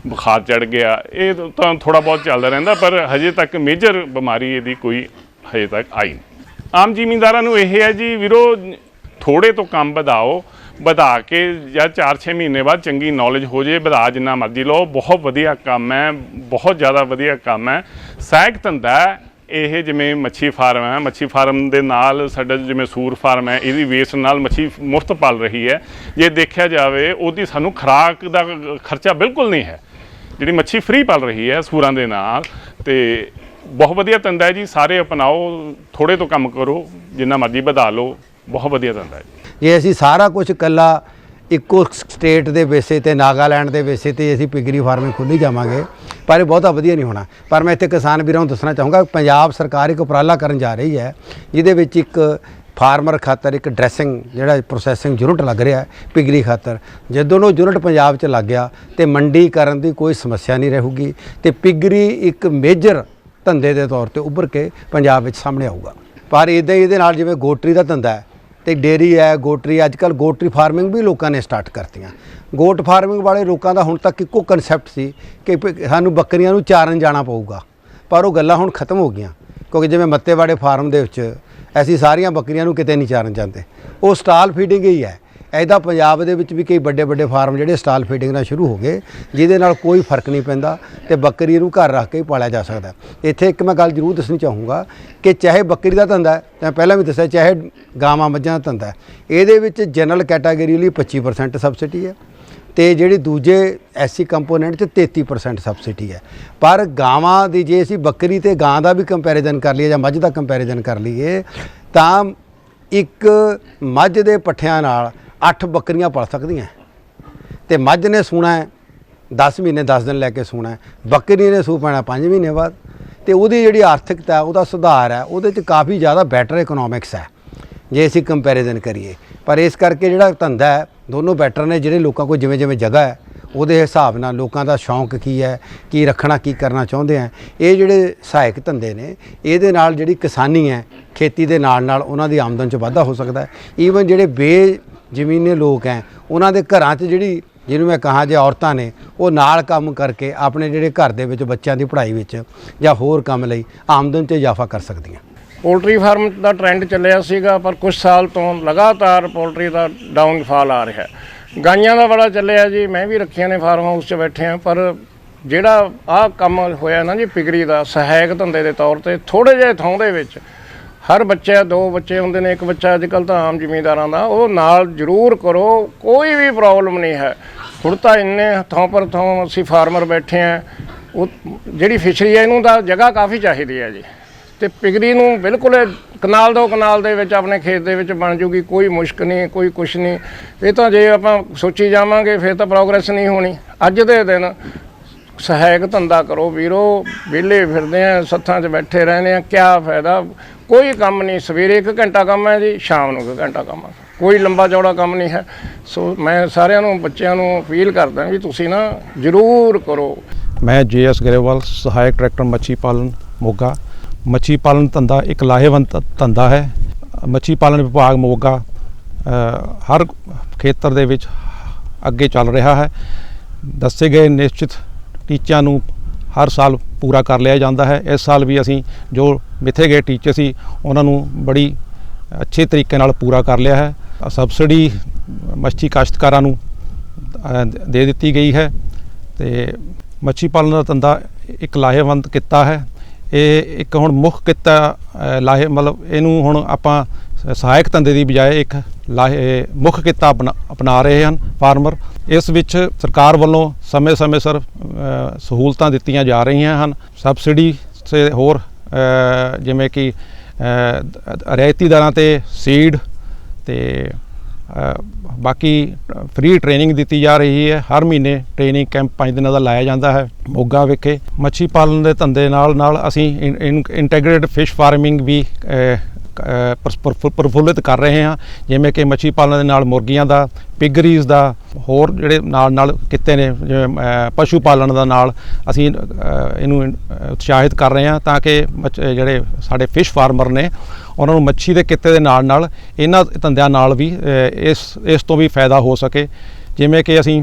ਬੁਖਾਰ ਚੜ ਗਿਆ। ਇਹ ਤਾਂ ਥੋੜਾ ਬਹੁਤ ਚੱਲਦਾ ਰਹਿੰਦਾ, ਪਰ ਹਜੇ ਤੱਕ ਮੇਜਰ ਬਿਮਾਰੀ ਇਹਦੀ ਕੋਈ ਹਜੇ ਤੱਕ ਆਈ ਨਹੀਂ। ਆਮ ਜ਼ਿਮੀਂਦਾਰਾਂ ਨੂੰ ਇਹ ਹੈ ਜੀ, ਵੀਰੋ ਥੋੜੇ ਤੋਂ ਕੰਮ ਵਧਾਓ। ਵਧਾ ਕੇ ਜਾਂ 4-6 ਮਹੀਨੇ ਬਾਅਦ ਚੰਗੀ ਨੌਲੇਜ ਹੋ ਜੇ, ਵਧਾ ਜਿੰਨਾ ਮਰਜ਼ੀ ਲਓ, ਬਹੁਤ ਵਧੀਆ ਕੰਮ ਹੈ, ਬਹੁਤ ਜ਼ਿਆਦਾ ਵਧੀਆ ਕੰਮ ਹੈ। ਸਹਾਇਕ ਧੰਦਾ ਇਹ ਜਿਵੇਂ ਮੱਛੀ ਫਾਰਮ ਹੈ, ਮੱਛੀ ਫਾਰਮ ਦੇ ਨਾਲ ਸਾਡਾ ਜਿਵੇਂ ਸੂਰ ਫਾਰਮ ਹੈ, ਇਹਦੀ ਵੇਸਟ ਨਾਲ ਮੱਛੀ ਮੁਫਤ ਪਲ ਰਹੀ ਹੈ। ਜੇ ਦੇਖਿਆ ਜਾਵੇ, ਉਹਦੀ ਸਾਨੂੰ ਖੁਰਾਕ ਦਾ ਖਰਚਾ ਬਿਲਕੁਲ ਨਹੀਂ ਹੈ। ਜਿਹੜੀ ਮੱਛੀ ਫ੍ਰੀ ਪਲ ਰਹੀ ਹੈ ਸੂਰਾਂ ਦੇ ਨਾਲ, ਤੇ ਬਹੁਤ ਵਧੀਆ ਧੰਦਾ ਹੈ ਜੀ, ਸਾਰੇ ਅਪਣਾਓ ਥੋੜੇ ਤੋਂ ਕੰਮ ਕਰੋ, ਜਿੰਨਾ ਮਰਜ਼ੀ ਵਧਾ ਲਓ। ਬਹੁਤ ਵਧੀਆ ਧੰਦਾ ਹੈ ਜੇ। ਅਸੀਂ ਸਾਰਾ ਕੁਝ ਇਕੱਲਾ ਇੱਕੋ ਸਟੇਟ ਦੇ ਬੇਸੇ ਤੇ, ਨਾਗਾਲੈਂਡ ਦੇ ਬੇਸੇ ਤੇ ਅਸੀਂ ਪਿਗਰੀ ਫਾਰਮਿੰਗ ਖੋਲ੍ਹੀ ਜਾਵਾਂਗੇ, ਪਰ ਇਹ ਬਹੁਤਾ ਵਧੀਆ ਨਹੀਂ ਹੋਣਾ। ਪਰ ਮੈਂ ਇੱਥੇ ਕਿਸਾਨ ਵੀਰਾਂ ਨੂੰ ਦੱਸਣਾ ਚਾਹੂੰਗਾ, ਪੰਜਾਬ ਸਰਕਾਰ ਇੱਕ ਉਪਰਾਲਾ ਕਰਨ ਜਾ ਰਹੀ ਹੈ, ਜਿਹਦੇ ਵਿੱਚ ਇੱਕ ਫਾਰਮਰ ਖਾਤਰ, ਇੱਕ ਡਰੈਸਿੰਗ ਜਿਹੜਾ ਪ੍ਰੋਸੈਸਿੰਗ ਯੂਨਿਟ ਲੱਗ ਰਿਹਾ ਪਿਗਰੀ ਖਾਤਰ। ਜਦੋਂ ਉਹ ਯੂਨਿਟ ਪੰਜਾਬ 'ਚ ਲੱਗ ਗਿਆ, ਤੇ ਮੰਡੀ ਕਰਨ ਦੀ ਕੋਈ ਸਮੱਸਿਆ ਨਹੀਂ ਰਹੂਗੀ, ਤੇ ਪਿਗਰੀ ਇੱਕ ਮੇਜਰ ਧੰਦੇ ਦੇ ਤੌਰ ਤੇ ਉੱਭਰ ਕੇ ਪੰਜਾਬ ਵਿੱਚ ਸਾਹਮਣੇ ਆਊਗਾ। ਪਰ ਇਦਾਂ ਹੀ ਇਹਦੇ ਨਾਲ ਜਿਵੇਂ ਗੋਟਰੀ ਦਾ ਧੰਦਾ ਹੈ ਤੇ ਡੇਰੀ ਹੈ, ਗੋਟਰੀ ਅੱਜ ਕੱਲ ਗੋਟਰੀ ਫਾਰਮਿੰਗ ਵੀ ਲੋਕਾਂ ਨੇ ਸਟਾਰਟ ਕਰਤੀਆਂ। ਗੋਟ ਫਾਰਮਿੰਗ ਵਾਲੇ ਲੋਕਾਂ ਦਾ ਹੁਣ ਤੱਕ ਇੱਕੋ ਕਨਸੈਪਟ ਸੀ ਕਿ ਸਾਨੂੰ ਬੱਕਰੀਆਂ ਨੂੰ ਚਾਰਨ ਜਾਣਾ ਪਊਗਾ। ਪਰ ਉਹ ਗੱਲਾਂ ਹੁਣ ਖਤਮ ਹੋ ਗਈਆਂ। ਕਿਉਂਕਿ ਜਿਵੇਂ ਮੱਤੇਵਾੜੇ ਫਾਰਮ ਦੇ ਵਿੱਚ ਅਸੀਂ ਸਾਰੀਆਂ ਬੱਕਰੀਆਂ ਨੂੰ ਕਿਤੇ ਨਹੀਂ ਚਾਰਨ ਜਾਂਦੇ। ਉਹ ਸਟਾਲ ਫੀਡਿੰਗ ਹੀ ਹੈ। ਐਦਾ ਪੰਜਾਬ ਦੇ ਵਿੱਚ ਵੀ ਕਈ ਵੱਡੇ ਵੱਡੇ ਫਾਰਮ ਜਿਹੜੇ ਸਟਾਲ ਫੀਡਿੰਗ ਨਾਲ ਸ਼ੁਰੂ ਹੋ ਗਏ, ਜਿਹਦੇ ਨਾਲ ਕੋਈ ਫ਼ਰਕ ਨਹੀਂ ਪੈਂਦਾ ਤੇ ਬੱਕਰੀ ਨੂੰ ਘਰ ਰੱਖ ਕੇ ਪਾਲਿਆ ਜਾ ਸਕਦਾ ਇੱਥੇ ਇੱਕ ਮੈਂ ਗੱਲ ਜ਼ਰੂਰ ਦੱਸਣੀ ਚਾਹੂੰਗਾ ਕਿ ਚਾਹੇ ਬੱਕਰੀ ਦਾ ਧੰਦਾ ਤਾਂ ਪਹਿਲਾਂ ਵੀ ਦੱਸਿਆ ਚਾਹੇ ਗਾਵਾਂ ਮੱਝਾਂ ਦਾ ਧੰਦਾ ਇਹਦੇ ਵਿੱਚ ਜਨਰਲ ਕੈਟਾਗਰੀ ਲਈ 25% ਸਬਸਿਡੀ ਹੈ ਤੇ ਜਿਹੜੀ ਦੂਜੇ ਐਸਸੀ ਕੰਪੋਨੈਂਟ 'ਚ 33% ਸਬਸਿਡੀ ਹੈ। ਪਰ ਗਾਵਾਂ ਦੀ ਜੇ ਅਸੀਂ ਬੱਕਰੀ ਤੇ ਗਾਂ ਦਾ ਵੀ ਕੰਪੈਰੀਜ਼ਨ ਕਰ ਲਈਏ ਜਾਂ ਮੱਝ ਦਾ ਕੰਪੈਰੀਜ਼ਨ ਕਰ ਲਈਏ, ਤਾਂ ਇੱਕ ਮੱਝ ਦੇ ਪੱਠਿਆਂ ਨਾਲ 8 ਬੱਕਰੀਆਂ ਪਲ ਸਕਦੀਆਂ ਤੇ ਮੱਝ ਨੇ ਸੂਣਾ ਹੈ 10 ਮਹੀਨੇ 10 ਦਿਨ ਲੈ ਕੇ ਸੂਣਾ ਬੱਕਰੀ ਨੇ ਸੂ ਪੈਣਾ 5 ਮਹੀਨੇ ਬਾਅਦ। ਤੇ ਉਹਦੀ ਜਿਹੜੀ ਆਰਥਿਕਤਾ ਉਹਦਾ ਸੁਧਾਰ ਹੈ, ਉਹਦੇ 'ਚ ਕਾਫੀ ਜ਼ਿਆਦਾ ਬੈਟਰ ਇਕਨੋਮਿਕਸ ਹੈ। ਜੇ ਅਸੀਂ ਕੰਪੈਰੀਜ਼ਨ ਕਰੀਏ। ਪਰ ਇਸ ਕਰਕੇ ਜਿਹੜਾ ਧੰਦਾ ਹੈ, ਦੋਨੋਂ ਬੈਟਰ ਨੇ, ਜਿਹੜੇ ਲੋਕਾਂ ਕੋਲ ਜਿਵੇਂ ਜਿਵੇਂ ਜਗ੍ਹਾ ਹੈ, ਉਹਦੇ ਹਿਸਾਬ ਨਾਲ ਲੋਕਾਂ ਦਾ ਸ਼ੌਂਕ ਕੀ ਹੈ, ਕੀ ਰੱਖਣਾ, ਕੀ ਕਰਨਾ ਚਾਹੁੰਦੇ ਆ ਇਹ ਜਿਹੜੇ ਸਹਾਇਕ ਧੰਦੇ ਨੇ, ਇਹਦੇ ਨਾਲ ਜਿਹੜੀ ਕਿਸਾਨੀ ਹੈ, ਖੇਤੀ ਦੇ ਨਾਲ ਨਾਲ ਉਹਨਾਂ ਦੀ ਆਮਦਨ 'ਚ ਵਾਧਾ ਹੋ ਸਕਦਾ ਹੈ। ਈਵਨ ਜਿਹੜੇ ਬੇ ਜ਼ਮੀਨੇ ਲੋਕ ਹੈ ਉਹਨਾਂ ਦੇ ਘਰਾਂ 'ਚ ਜਿਹੜੀ, ਜਿਹਨੂੰ ਮੈਂ ਕਹਾਂ ਜੇ ਔਰਤਾਂ ਨੇ, ਉਹ ਨਾਲ ਕੰਮ ਕਰਕੇ ਆਪਣੇ ਜਿਹੜੇ ਘਰ ਦੇ ਵਿੱਚ ਬੱਚਿਆਂ ਦੀ ਪੜ੍ਹਾਈ ਵਿੱਚ ਜਾਂ ਹੋਰ ਕੰਮ ਲਈ ਆਮਦਨ 'ਚ ਇਜ਼ਾਫਾ ਕਰ ਸਕਦੀਆਂ। ਪੋਲਟਰੀ ਫਾਰਮ ਦਾ ਟ੍ਰੈਂਡ ਚੱਲਿਆ ਸੀਗਾ, ਪਰ ਕੁਝ ਸਾਲ ਤੋਂ ਲਗਾਤਾਰ ਪੋਲਟਰੀ ਦਾ ਡਾਊਨਫਾਲ ਆ ਰਿਹਾ। ਗਾਈਆਂ ਦਾ ਬੜਾ ਚੱਲਿਆ ਜੀ, ਮੈਂ ਵੀ ਰੱਖੀਆਂ ਨੇ ਫਾਰਮ ਹਾਊਸ 'ਚ ਬੈਠੇ ਆ ਪਰ ਜਿਹੜਾ ਆਹ ਕੰਮ ਹੋਇਆ ਨਾ ਜੀ, ਪਿਗਰੀ ਦਾ ਸਹਾਇਕ ਧੰਦੇ ਦੇ ਤੌਰ ਤੇ ਥੋੜੇ ਜਿਹੇ ਥਾਂ ਦੇ ਵਿੱਚ ਹਰ ਬੱਚਾ, ਦੋ ਬੱਚੇ ਹੁੰਦੇ ਨੇ, ਇੱਕ ਬੱਚਾ ਅੱਜ ਕੱਲ ਤਾਂ ਆਮ ਜ਼ਿਮੀਂਦਾਰਾਂ ਦਾ, ਉਹ ਨਾਲ ਜ਼ਰੂਰ ਕਰੋ, ਕੋਈ ਵੀ ਪ੍ਰੋਬਲਮ ਨਹੀਂ ਹੈ। ਹੁਣ ਤਾਂ ਇੰਨੇ ਥਾਂ ਪਰ ਥਾਂ ਅਸੀਂ ਫਾਰਮਰ ਬੈਠੇ ਆ ਉਹ ਜਿਹੜੀ ਫਿਸ਼ਰੀ ਹੈ, ਇਹਨੂੰ ਤਾਂ ਜਗ੍ਹਾ ਕਾਫੀ ਚਾਹੀਦੀ ਹੈ ਜੀ। ਤੇ ਪਿਗਰੀ ਨੂੰ ਬਿਲਕੁਲ ਕਨਾਲ ਦੋ ਕਨਾਲ ਦੇ ਵਿੱਚ ਆਪਣੇ ਖੇਤ ਦੇ ਵਿੱਚ ਬਣ ਜੂਗੀ, ਕੋਈ ਮੁਸ਼ਕ ਨਹੀਂ, ਕੋਈ ਕੁਛ ਨਹੀਂ। ਇਹ ਤਾਂ ਜੇ ਆਪਾਂ ਸੋਚੀ ਜਾਵਾਂਗੇ, ਫਿਰ ਤਾਂ ਪ੍ਰੋਗਰੈਸ ਨਹੀਂ ਹੋਣੀ। ਅੱਜ ਦੇ ਦਿਨ ਸਹਾਇਕ ਧੰਦਾ ਕਰੋ ਵੀਰੋ, ਵਿਹਲੇ ਫਿਰਦੇ ਆ ਸੱਥਾਂ 'ਚ ਬੈਠੇ ਰਹਿੰਦੇ ਆ ਕਿਆ ਫਾਇਦਾ? ਕੋਈ ਕੰਮ ਨਹੀਂ, ਸਵੇਰੇ 1 ਘੰਟਾ ਕੰਮ ਹੈ ਜੀ, ਸ਼ਾਮ ਨੂੰ 1 ਘੰਟਾ ਕੰਮ ਹੈ। ਕੋਈ ਲੰਬਾ ਚੌੜਾ ਕੰਮ ਨਹੀਂ ਹੈ। ਸੋ ਮੈਂ ਸਾਰਿਆਂ ਨੂੰ, ਬੱਚਿਆਂ ਨੂੰ ਅਪੀਲ ਕਰਦਾ ਵੀ ਤੁਸੀਂ ਨਾ ਜ਼ਰੂਰ ਕਰੋ। ਮੈਂ ਜੇਐਸ ਗਰੇਵਾਲ, ਸਹਾਇਕ ਟਰੈਕਟਰ ਮੱਛੀ ਪਾਲਣ ਮੋਗਾ। ਮੱਛੀ ਪਾਲਣ ਧੰਦਾ ਇੱਕ ਲਾਹੇਵੰਦ ਧੰਦਾ ਹੈ। ਮੱਛੀ ਪਾਲਣ ਵਿਭਾਗ ਮੋਗਾ ਹਰ ਖੇਤਰ ਦੇ ਵਿੱਚ ਅੱਗੇ ਚੱਲ ਰਿਹਾ ਹੈ। ਦੱਸੇ ਗਏ ਨਿਸ਼ਚਿਤ ਟੀਚਿਆਂ ਨੂੰ ਹਰ ਸਾਲ ਪੂਰਾ ਕਰ ਲਿਆ ਜਾਂਦਾ ਹੈ। ਇਸ ਸਾਲ ਵੀ ਅਸੀਂ ਜੋ ਮਿੱਥੇ ਗਏ ਟੀਚੇ ਸੀ, ਉਹਨਾਂ ਨੂੰ ਬੜੀ ਅੱਛੇ ਤਰੀਕੇ ਨਾਲ ਪੂਰਾ ਕਰ ਲਿਆ ਹੈ। ਸਬਸਿਡੀ ਮੱਛੀ ਕਾਸ਼ਤਕਾਰਾਂ ਨੂੰ ਦੇ ਦਿੱਤੀ ਗਈ ਹੈ ਤੇ ਮੱਛੀ ਪਾਲਣ ਦਾ ਧੰਦਾ ਇੱਕ ਲਾਹੇਵੰਦ ਕਿੱਤਾ ਹੈ। ਇਹ ਇੱਕ ਹੁਣ ਮੁੱਖ ਕਿੱਤਾ ਲਾਹੇ, ਮਤਲਬ ਇਹਨੂੰ ਹੁਣ ਆਪਾਂ ਸਹਾਇਕ ਧੰਦੇ ਦੀ ਬਜਾਏ ਇੱਕ ਲਾਹੇ, ਮੁੱਖ ਕਿੱਤਾ ਅਪਣਾ ਅਪਣਾ ਰਹੇ ਹਨ ਫਾਰਮਰ। ਇਸ ਵਿੱਚ ਸਰਕਾਰ ਵੱਲੋਂ ਸਮੇਂ-ਸਮੇਂ ਸਿਰ ਸਹੂਲਤਾਂ ਦਿੱਤੀਆਂ ਜਾ ਰਹੀਆਂ ਹਨ। ਸਬਸਿਡੀ ਤੇ ਹੋਰ ਜਿਵੇਂ ਕਿ ਰਿਆਇਤੀ ਦਰਾਂ ਤੇ ਸੀਡ ਤੇ ਬਾਕੀ ਫ੍ਰੀ ਟ੍ਰੇਨਿੰਗ ਦਿੱਤੀ ਜਾ ਰਹੀ ਹੈ। ਹਰ ਮਹੀਨੇ ਟ੍ਰੇਨਿੰਗ ਕੈਂਪ 5 ਦਿਨਾਂ ਦਾ ਲਾਇਆ ਜਾਂਦਾ ਹੈ ਮੋਗਾ ਵਿਖੇ। ਮੱਛੀ ਪਾਲਣ ਦੇ ਧੰਦੇ ਨਾਲ ਨਾਲ ਅਸੀਂ ਇੰਟੈਗ੍ਰੇਟਡ ਫਿਸ਼ ਫਾਰਮਿੰਗ ਵੀ ਪ੍ਰਫੁੱਲਿਤ ਕਰ ਰਹੇ ਹਾਂ। ਜਿਵੇਂ ਕਿ ਮੱਛੀ ਪਾਲਣ ਦੇ ਨਾਲ ਮੁਰਗੀਆਂ ਦਾ ਪਿਗਰੀਜ਼ ਦਾ ਹੋਰ ਜਿਹੜੇ ਨਾਲ ਨਾਲ ਕਿੱਤੇ ਨੇ ਜਿਵੇਂ ਪਸ਼ੂ ਪਾਲਣ ਦਾ ਨਾਲ ਅਸੀਂ ਇਹਨੂੰ ਉਤਸ਼ਾਹਿਤ ਕਰ ਰਹੇ ਹਾਂ ਤਾਂ ਕਿ ਮੱਛ- ਜਿਹੜੇ ਸਾਡੇ ਫਿਸ਼ ਫਾਰਮਰ ਨੇ ਉਹਨਾਂ ਨੂੰ ਮੱਛੀ ਦੇ ਕਿੱਤੇ ਦੇ ਨਾਲ ਨਾਲ ਇਹਨਾਂ ਧੰਦਿਆਂ ਨਾਲ ਵੀ ਇਸ ਇਸ ਤੋਂ ਵੀ ਫਾਇਦਾ ਹੋ ਸਕੇ। ਜਿਵੇਂ ਕਿ ਅਸੀਂ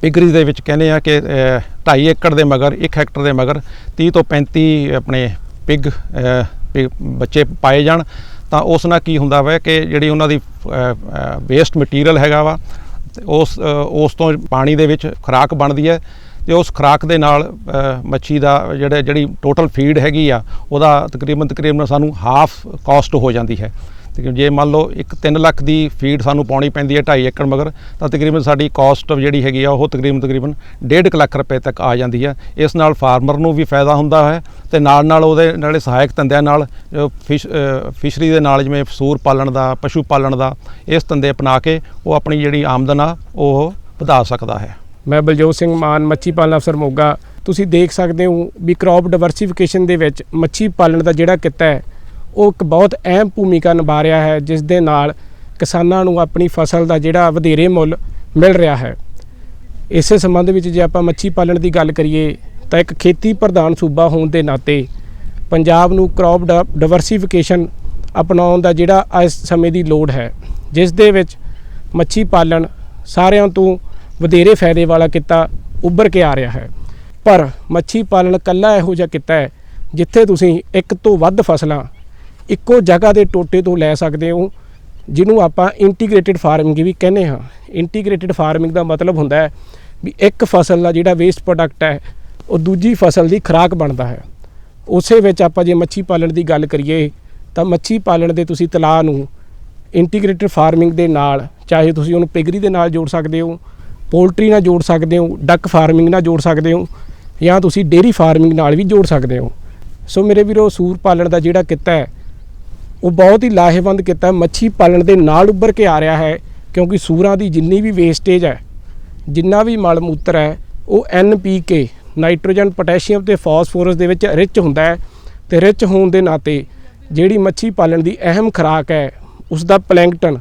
ਪਿਗਰੀਜ਼ ਦੇ ਵਿੱਚ ਕਹਿੰਦੇ ਆ ਕਿ ਅ, 2.5 ਏਕੜ ਦੇ ਮਗਰ 1 ਹੈਕਟਰ ਦੇ ਮਗਰ 30 ਤੋਂ 35 ਆਪਣੇ ਪਿਗ ਪਿਗ ਬੱਚੇ ਪਾਏ ਜਾਣ, ਤਾਂ ਉਸ ਨਾਲ ਕੀ ਹੁੰਦਾ ਵਾ ਕਿ ਜਿਹੜੀ ਉਹਨਾਂ ਦੀ ਵੇਸਟ ਮਟੀਰੀਅਲ ਹੈਗਾ ਵਾ ਉਸ ਉਸ ਤੋਂ ਪਾਣੀ ਦੇ ਵਿੱਚ ਖੁਰਾਕ ਬਣਦੀ ਹੈ, ਤੇ ਉਸ ਖੁਰਾਕ ਦੇ ਨਾਲ ਮੱਛੀ ਦਾ ਜਿਹੜੇ, ਜਿਹੜੀ ਟੋਟਲ ਫੀਡ ਹੈਗੀ ਆ, ਉਹਦਾ ਤਕਰੀਬਨ ਤਕਰੀਬਨ ਸਾਨੂੰ ਹਾਫ ਕਾਸਟ ਹੋ ਜਾਂਦੀ ਹੈ। ਤੇ ਜੇ ਮੰਨ ਲਓ ਇੱਕ 3 ਲੱਖ ਦੀ ਫੀਡ ਸਾਨੂੰ ਪਾਉਣੀ ਪੈਂਦੀ ਹੈ 2.5 ਏਕੜ ਮਗਰ, ਤਾਂ ਤਕਰੀਬਨ ਸਾਡੀ ਕਾਸਟ ਜਿਹੜੀ ਹੈਗੀ ਆ, ਉਹ ਤਕਰੀਬਨ ਤਕਰੀਬਨ 1.5 ਲੱਖ ਰੁਪਏ ਤੱਕ ਆ ਜਾਂਦੀ ਹੈ। ਇਸ ਨਾਲ ਫਾਰਮਰ ਨੂੰ ਵੀ ਫਾਇਦਾ ਹੁੰਦਾ ਹੈ ਤੇ ਨਾਲ ਨਾਲ ਉਹਦੇ ਨਾਲੇ ਸਹਾਇਕ ਧੰਦਿਆਂ ਨਾਲ ਜੋ ਫਿਸ਼ ਫਿਸ਼ਰੀ ਦੇ ਨਾਲ ਜਿਵੇਂ ਸੂਰ ਪਾਲਣ ਦਾ, ਪਸ਼ੂ ਪਾਲਣ ਦਾ, ਇਸ ਧੰਦੇ ਅਪਣਾ ਕੇ ਉਹ ਆਪਣੀ ਜਿਹੜੀ ਆਮਦਨ ਆ, ਉਹ ਵਧਾ ਸਕਦਾ ਹੈ। ਮੈਂ ਬਲਜੋਤ ਸਿੰਘ ਮਾਨ, ਮੱਛੀ ਪਾਲਣ ਅਫਸਰ ਮੋਗਾ। ਤੁਸੀਂ ਦੇਖ ਸਕਦੇ ਹੋ ਵੀ ਕ੍ਰੌਪ ਡਾਈਵਰਸਿਫਿਕੇਸ਼ਨ ਦੇ ਵਿੱਚ ਮੱਛੀ ਪਾਲਣ ਦਾ ਜਿਹੜਾ ਕਿੱਤਾ ਹੈ ਉਹ ਇੱਕ ਬਹੁਤ ਅਹਿਮ ਭੂਮਿਕਾ ਨਿਭਾ ਰਿਹਾ ਹੈ, ਜਿਸ ਦੇ ਨਾਲ ਕਿਸਾਨਾਂ ਨੂੰ ਆਪਣੀ ਫਸਲ ਦਾ ਜਿਹੜਾ ਵਧੇਰੇ ਮੁੱਲ ਮਿਲ ਰਿਹਾ ਹੈ। ਇਸੇ ਸੰਬੰਧ ਵਿੱਚ ਜੇ ਆਪਾਂ ਮੱਛੀ ਪਾਲਣ ਦੀ ਗੱਲ ਕਰੀਏ, ਤਾਂ ਇੱਕ ਖੇਤੀ ਪ੍ਰਧਾਨ ਸੂਬਾ ਹੋਣ ਦੇ ਨਾਤੇ ਪੰਜਾਬ ਨੂੰ ਕ੍ਰੌਪ ਡਾਇਵਰਸੀਫਿਕੇਸ਼ਨ ਅਪਣਾਉਣ ਦਾ ਜਿਹੜਾ ਇਸ ਸਮੇਂ ਦੀ ਲੋੜ ਹੈ, ਜਿਸ ਦੇ ਵਿੱਚ ਮੱਛੀ ਪਾਲਣ ਸਾਰਿਆਂ ਤੋਂ ਵਧੇਰੇ ਫਾਇਦੇ ਵਾਲਾ ਕਿੱਤਾ ਉੱਭਰ ਕੇ ਆ ਰਿਹਾ ਹੈ। ਪਰ ਮੱਛੀ ਪਾਲਣ ਕੱਲਾ ਇਹੋ ਜਿਹਾ ਕਿੱਤਾ ਹੈ, ਜਿੱਥੇ ਤੁਸੀਂ ਇੱਕ ਤੋਂ ਵੱਧ ਫਸਲਾਂ ਇੱਕੋ ਜਗ੍ਹਾ ਦੇ ਟੋਟੇ ਤੋਂ ਲੈ ਸਕਦੇ ਹੋ, ਜਿਹਨੂੰ ਆਪਾਂ ਇੰਟੀਗ੍ਰੇਟਿਡ ਫਾਰਮਿੰਗ ਵੀ ਕਹਿੰਦੇ ਹਾਂ। ਇੰਟੀਗ੍ਰੇਟਿਡ ਫਾਰਮਿੰਗ ਦਾ ਮਤਲਬ ਹੁੰਦਾ ਹੈ ਵੀ ਇੱਕ ਫਸਲ ਦਾ ਜਿਹੜਾ ਵੇਸਟ ਪ੍ਰੋਡਕਟ ਹੈ, ਉਹ ਦੂਜੀ ਫਸਲ ਦੀ ਖੁਰਾਕ ਬਣਦਾ ਹੈ। ਉਸੇ ਵਿੱਚ ਆਪਾਂ ਜੇ ਮੱਛੀ ਪਾਲਣ ਦੀ ਗੱਲ ਕਰੀਏ, ਤਾਂ ਮੱਛੀ ਪਾਲਣ ਦੇ ਤੁਸੀਂ ਤਲਾਅ ਨੂੰ ਇੰਟੀਗ੍ਰੇਟਿਡ ਫਾਰਮਿੰਗ ਦੇ ਨਾਲ, ਚਾਹੇ ਤੁਸੀਂ ਉਹਨੂੰ ਪਿਗਰੀ ਦੇ ਨਾਲ ਜੋੜ ਸਕਦੇ ਹੋ, ਪੋਲਟਰੀ ਨਾਲ ਜੋੜ ਸਕਦੇ ਹੋ, ਡੱਕ ਫਾਰਮਿੰਗ ਨਾਲ ਜੋੜ ਸਕਦੇ ਹੋ, ਜਾਂ ਤੁਸੀਂ ਡੇਰੀ ਫਾਰਮਿੰਗ ਨਾਲ ਵੀ ਜੋੜ ਸਕਦੇ ਹੋ। ਸੋ ਮੇਰੇ ਵੀਰੋ, ਸੂਰ ਪਾਲਣ ਦਾ ਜਿਹੜਾ ਕਿੱਤਾ ਹੈ ਉਹ ਬਹੁਤ ਹੀ ਲਾਹੇਵੰਦ ਕੀਤਾ ਮੱਛੀ ਪਾਲਣ ਦੇ ਨਾਲ ਉੱਭਰ ਕੇ ਆ ਰਿਹਾ ਹੈ, ਕਿਉਂਕਿ ਸੂਰਾਂ ਦੀ ਜਿੰਨੀ ਵੀ ਵੇਸਟੇਜ ਹੈ, ਜਿੰਨਾ ਵੀ ਮਲ ਮੂਤਰ ਹੈ, ਉਹ N P K nitrogen potassium ਤੇ ਫਾਸਫੋਰਸ ਦੇ ਵਿੱਚ ਰਿਚ ਹੁੰਦਾ ਹੈ ਤੇ ਰਿਚ ਹੋਣ ਦੇ ਨਾਤੇ ਜਿਹੜੀ ਮੱਛੀ ਪਾਲਣ ਦੀ ਅਹਿਮ ਖੁਰਾਕ ਹੈ ਉਸ ਦਾ ਪਲੈਂਕਟਨ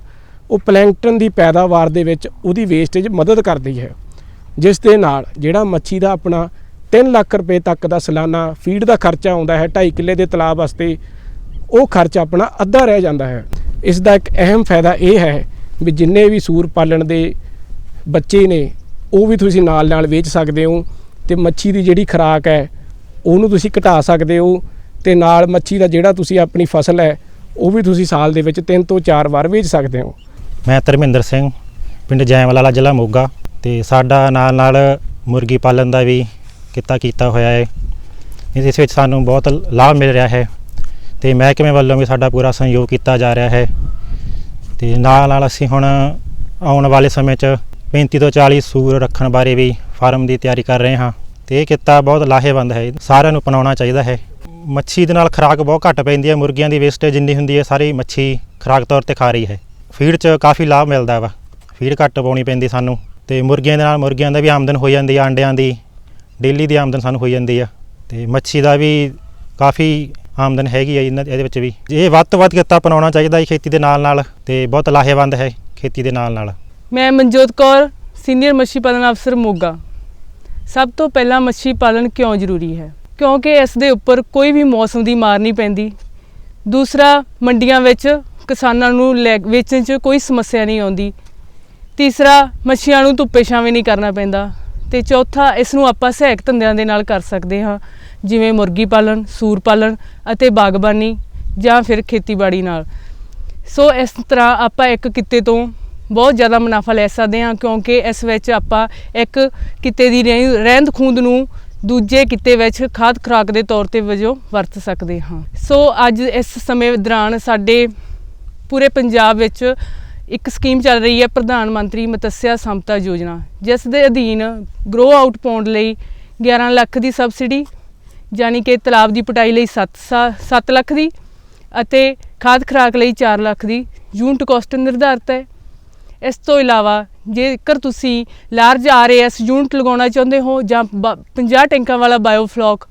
ਉਹ ਪਲੈਂਕਟਨ ਦੀ ਪੈਦਾਵਾਰ ਦੇ ਵਿੱਚ ਉਹਦੀ ਵੇਸਟੇਜ ਮਦਦ ਕਰਦੀ ਹੈ, ਜਿਸ ਦੇ ਨਾਲ ਜਿਹੜਾ ਮੱਛੀ ਦਾ ਆਪਣਾ 3 ਲੱਖ ਰੁਪਏ ਤੱਕ ਦਾ ਸਾਲਾਨਾ ਫੀਡ ਦਾ ਖਰਚਾ ਆਉਂਦਾ ਹੈ 2.5 ਕਿੱਲੇ ਦੇ ਤਲਾਬ ਵਾਸਤੇ ਉਹ ਖਰਚ ਆਪਣਾ ਅੱਧਾ ਰਹਿ ਜਾਂਦਾ ਹੈ। ਇਸ ਦਾ ਇੱਕ ਅਹਿਮ ਫਾਇਦਾ ਇਹ ਹੈ ਵੀ ਜਿੰਨੇ ਵੀ ਸੂਰ ਪਾਲਣ ਦੇ ਬੱਚੇ ਨੇ, ਉਹ ਵੀ ਤੁਸੀਂ ਨਾਲ ਨਾਲ ਵੇਚ ਸਕਦੇ ਹੋ ਤੇ ਮੱਛੀ ਦੀ ਜਿਹੜੀ ਖੁਰਾਕ ਹੈ, ਉਹਨੂੰ ਤੁਸੀਂ ਘਟਾ ਸਕਦੇ ਹੋ ਤੇ ਨਾਲ ਮੱਛੀ ਦਾ ਜਿਹੜਾ ਤੁਸੀਂ ਆਪਣੀ ਫਸਲ ਹੈ, ਉਹ ਵੀ ਤੁਸੀਂ ਸਾਲ ਦੇ ਵਿੱਚ ਤਿੰਨ ਤੋਂ ਚਾਰ ਵਾਰ ਵੇਚ ਸਕਦੇ ਹੋ। ਮੈਂ ਧਰਮਿੰਦਰ ਸਿੰਘ, ਪਿੰਡ ਜੈਮਵਾਲਾ ਜ਼ਿਲ੍ਹਾ ਮੋਗਾ ਤੇ ਸਾਡਾ ਨਾਲ ਨਾਲ ਮੁਰਗੀ ਪਾਲਣ ਦਾ ਵੀ ਕਿੱਤਾ ਕੀਤਾ ਹੋਇਆ ਹੈ। ਇਸ ਵਿੱਚ ਸਾਨੂੰ ਬਹੁਤ ਲਾਭ ਮਿਲ ਰਿਹਾ ਹੈ। ਤੇ ਮਹਿਕਮੇ ਵੱਲੋਂ ਵੀ ਸਾਡਾ ਪੂਰਾ ਸਹਿਯੋਗ ਕੀਤਾ ਜਾ ਰਿਹਾ ਹੈ। ਤੇ ਨਾਲ ਨਾਲ ਅਸੀਂ ਹੁਣ ਆਉਣ ਵਾਲੇ ਸਮੇਂ 'ਚ 35 ਤੋਂ 40 ਸੂਰ ਰੱਖਣ ਬਾਰੇ ਵੀ ਫਾਰਮ ਦੀ ਤਿਆਰੀ ਕਰ ਰਹੇ ਹਾਂ ਤੇ ਇਹ ਕਿੱਤਾ ਬਹੁਤ ਲਾਹੇਵੰਦ ਹੈ। ਸਾਰਿਆਂ ਨੂੰ ਅਪਣਾਉਣਾ ਚਾਹੀਦਾ ਹੈ। ਮੱਛੀ ਦੇ ਨਾਲ ਖੁਰਾਕ ਬਹੁਤ ਘੱਟ ਪੈਂਦੀ ਹੈ। ਮੁਰਗੀਆਂ ਦੀ ਵੇਸਟੇਜ ਜਿੰਨੀ ਹੁੰਦੀ ਹੈ, ਸਾਰੀ ਮੱਛੀ ਖੁਰਾਕ ਤੌਰ ਤੇ ਖਾ ਰਹੀ ਹੈ। ਫੀਡ 'ਚ ਕਾਫੀ ਲਾਭ ਮਿਲਦਾ ਵਾ। ਫੀਡ ਘੱਟ ਪਾਉਣੀ ਪੈਂਦੀ ਸਾਨੂੰ ਤੇ ਮੁਰਗੀਆਂ ਦੇ ਨਾਲ ਮੁਰਗੀਆਂ ਦਾ ਵੀ ਆਮਦਨ ਹੋ ਜਾਂਦੀ ਆ ਅੰਡਿਆਂ ਦੀ, ਡੇਲੀ ਦੀ ਆਮਦਨ ਸਾਨੂੰ ਹੋ ਜਾਂਦੀ ਆ ਤੇ ਮੱਛੀ ਦਾ ਵੀ ਕਾਫੀ ਆਮਦਨ ਹੈਗੀ ਆ ਇਹਨਾਂ ਇਹਦੇ ਵਿੱਚ ਵੀ। ਇਹ ਵੱਧ ਤੋਂ ਵੱਧ ਕਿੱਤਾ ਅਪਣਾਉਣਾ ਚਾਹੀਦਾ ਹੈ ਖੇਤੀ ਦੇ ਨਾਲ ਨਾਲ ਤੇ ਬਹੁਤ ਲਾਹੇਵੰਦ ਹੈ ਖੇਤੀ ਦੇ ਨਾਲ ਨਾਲ। ਮੈਂ ਮਨਜੋਤ ਕੌਰ, ਸੀਨੀਅਰ ਮੱਛੀ ਪਾਲਣ ਅਫਸਰ ਮੋਗਾ। ਸਭ ਤੋਂ ਪਹਿਲਾਂ ਮੱਛੀ ਪਾਲਣ ਕਿਉਂ ਜ਼ਰੂਰੀ ਹੈ? ਕਿਉਂਕਿ ਇਸ ਦੇ ਉੱਪਰ ਕੋਈ ਵੀ ਮੌਸਮ ਦੀ ਮਾਰ ਨਹੀਂ ਪੈਂਦੀ। ਦੂਸਰਾ, ਮੰਡੀਆਂ ਵਿੱਚ ਕਿਸਾਨਾਂ ਨੂੰ ਲੈ ਵੇਚਣ 'ਚ ਕੋਈ ਸਮੱਸਿਆ ਨਹੀਂ ਆਉਂਦੀ। ਤੀਸਰਾ, ਮੱਛੀਆਂ ਨੂੰ ਧੁੱਪੇ ਛਾਵੇਂ ਨਹੀਂ ਕਰਨਾ ਪੈਂਦਾ। ਤੇ ਚੌਥਾ, ਇਸ ਨੂੰ ਆਪਾਂ ਸਹਾਇਕ ਧੰਦਿਆਂ ਦੇ ਨਾਲ ਕਰ ਸਕਦੇ ਹਾਂ, ਜਿਵੇਂ ਮੁਰਗੀ ਪਾਲਣ, ਸੂਰ ਪਾਲਣ ਅਤੇ ਬਾਗਬਾਨੀ ਜਾਂ ਫਿਰ ਖੇਤੀਬਾੜੀ ਨਾਲ। ਸੋ ਇਸ ਤਰ੍ਹਾਂ ਆਪਾਂ ਇੱਕ ਕਿੱਤੇ ਤੋਂ ਬਹੁਤ ਜ਼ਿਆਦਾ ਮੁਨਾਫਾ ਲੈ ਸਕਦੇ ਹਾਂ, ਕਿਉਂਕਿ ਇਸ ਵਿੱਚ ਆਪਾਂ ਇੱਕ ਕਿੱਤੇ ਦੀ ਰਹਿ- ਰਹਿੰਦ ਖੂੰਦ ਨੂੰ ਦੂਜੇ ਕਿੱਤੇ ਵਿੱਚ ਖਾਦ ਖੁਰਾਕ ਦੇ ਤੌਰ ਤੇ ਵਜੋਂ ਵਰਤ ਸਕਦੇ ਹਾਂ। ਸੋ ਅੱਜ ਇਸ ਸਮੇਂ ਦੌਰਾਨ ਸਾਡੇ ਪੂਰੇ ਪੰਜਾਬ ਵਿੱਚ ਇੱਕ ਸਕੀਮ ਚੱਲ ਰਹੀ ਹੈ ਪ੍ਰਧਾਨ ਮੰਤਰੀ ਮਤਸਿਆ ਸੰਪਦਾ ਯੋਜਨਾ, ਜਿਸ ਦੇ ਅਧੀਨ ਗਰੋ ਆਊਟ ਪਾਉਣ ਲਈ 11 ਲੱਖ ਦੀ ਸਬਸਿਡੀ ਯਾਨੀ ਕਿ ਤਲਾਬ ਦੀ ਪਟਾਈ ਲਈ 7 7 ਲੱਖ ਦੀ ਅਤੇ ਖਾਦ ਖੁਰਾਕ ਲਈ 4 ਲੱਖ ਦੀ ਯੂਨਿਟ ਕੋਸਟ ਨਿਰਧਾਰਤ ਹੈ। ਇਸ ਤੋਂ ਇਲਾਵਾ ਜੇਕਰ ਤੁਸੀਂ ਲਾਰਜ ਆਰਏਐਸ ਯੂਨਿਟ ਲਗਾਉਣਾ ਚਾਹੁੰਦੇ ਹੋ ਜਾਂ ਬ- 50 ਟੈਂਕਾਂ ਵਾਲਾ ਬਾਇਓਫਲੌਕ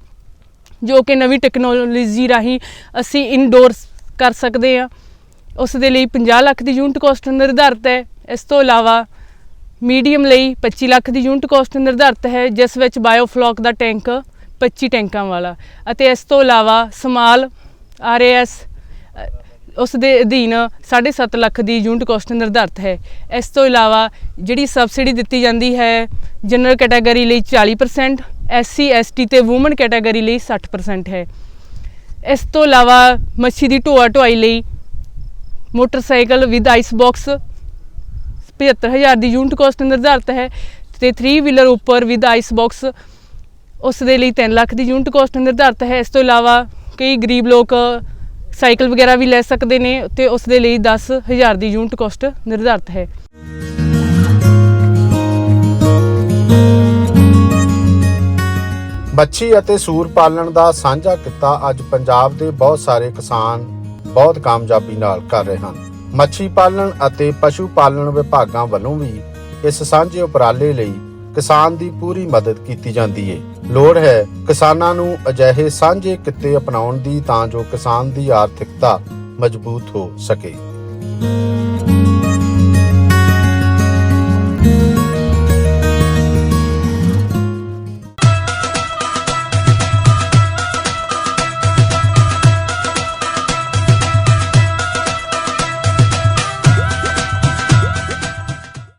ਜੋ ਕਿ ਨਵੀਂ ਟੈਕਨੋਲੋਜੀ ਰਾਹੀਂ ਅਸੀਂ ਇਨਡੋਰ ਕਰ ਸਕਦੇ ਹਾਂ ਉਸ ਦੇ ਲਈ 50 ਲੱਖ ਦੀ ਯੂਨਿਟ ਕੋਸਟ ਨਿਰਧਾਰਤ ਹੈ। ਇਸ ਤੋਂ ਇਲਾਵਾ ਮੀਡੀਅਮ ਲਈ 25 ਲੱਖ ਦੀ ਯੂਨਿਟ ਕੋਸਟ ਨਿਰਧਾਰਤ ਹੈ, ਜਿਸ ਵਿੱਚ ਬਾਇਓਫਲੌਕ ਦਾ ਟੈਂਕ 25 ਟੈਂਕਾਂ ਵਾਲਾ। ਅਤੇ ਇਸ ਤੋਂ ਇਲਾਵਾ ਸਮਾਲ ਆਰਏਐਸ ਉਸ ਦੇ ਅਧੀਨ 7.5 ਲੱਖ ਦੀ ਯੂਨਿਟ ਕੋਸਟ ਨਿਰਧਾਰਤ ਹੈ। ਇਸ ਤੋਂ ਇਲਾਵਾ ਜਿਹੜੀ ਸਬਸਿਡੀ ਦਿੱਤੀ ਜਾਂਦੀ ਹੈ ਜਨਰਲ ਕੈਟਾਗਰੀ ਲਈ 40% ਐਸਸੀ ਐਸਟੀ ਤੇ ਔਮਨ ਕੈਟਾਗਰੀ ਲਈ 60% ਹੈ। ਇਸ ਤੋਂ ਇਲਾਵਾ ਮੱਛੀ ਦੀ ਢੋਆ ਢੁਆਈ ਲਈ ਮੋਟਰਸਾਈਕਲ ਵਿਦ ਆਈਸ ਬਾਕਸ 75000 ਦੀ ਯੂਨਿਟ ਕਾਸਟ ਨਿਰਧਾਰਤ ਹੈ ਤੇ 3 ਵੀਲਰ ਉੱਪਰ ਵਿਦ ਆਈਸ ਬਾਕਸ, ਉਸ ਦੇ ਲਈ 3 ਲੱਖ ਦੀ ਯੂਨਿਟ ਕਾਸਟ ਨਿਰਧਾਰਤ ਹੈ। ਇਸ ਤੋਂ ਇਲਾਵਾ ਕਈ ਗਰੀਬ ਲੋਕ ਸਾਈਕਲ ਵਗੈਰਾ ਵੀ ਲੈ ਸਕਦੇ ਨੇ ਤੇ ਉਸ ਦੇ ਲਈ 10000 ਦੀ ਯੂਨਿਟ ਕਾਸਟ ਨਿਰਧਾਰਤ ਹੈ। ਮੱਛੀ ਅਤੇ ਸੂਰ ਪਾਲਣ ਦਾ ਸਾਂਝਾ ਕਿੱਤਾ ਅੱਜ ਪੰਜਾਬ ਦੇ ਬਹੁਤ ਸਾਰੇ ਕਿਸਾਨ ਬਹੁਤ ਕਾਮਯਾਬੀ ਨਾਲ ਕਰ ਰਹੇ ਹਨ। ਮੱਛੀ ਪਾਲਣ ਅਤੇ ਪਸ਼ੂ ਪਾਲਣ ਵਿਭਾਗਾਂ ਵੱਲੋਂ ਵੀ ਇਸ ਸਾਂਝੇ ਉਪਰਾਲੇ ਲਈ ਕਿਸਾਨ ਦੀ ਪੂਰੀ ਮਦਦ ਕੀਤੀ ਜਾਂਦੀ ਹੈ ਲੋੜ ਹੈ ਕਿਸਾਨਾਂ ਨੂੰ ਅਜਿਹੇ ਸਾਂਝੇ ਕਿੱਤੇ ਅਪਣਾਉਣ ਦੀ ਤਾਂ ਜੋ ਕਿਸਾਨ ਦੀ ਆਰਥਿਕਤਾ ਮਜ਼ਬੂਤ ਹੋ ਸਕੇ।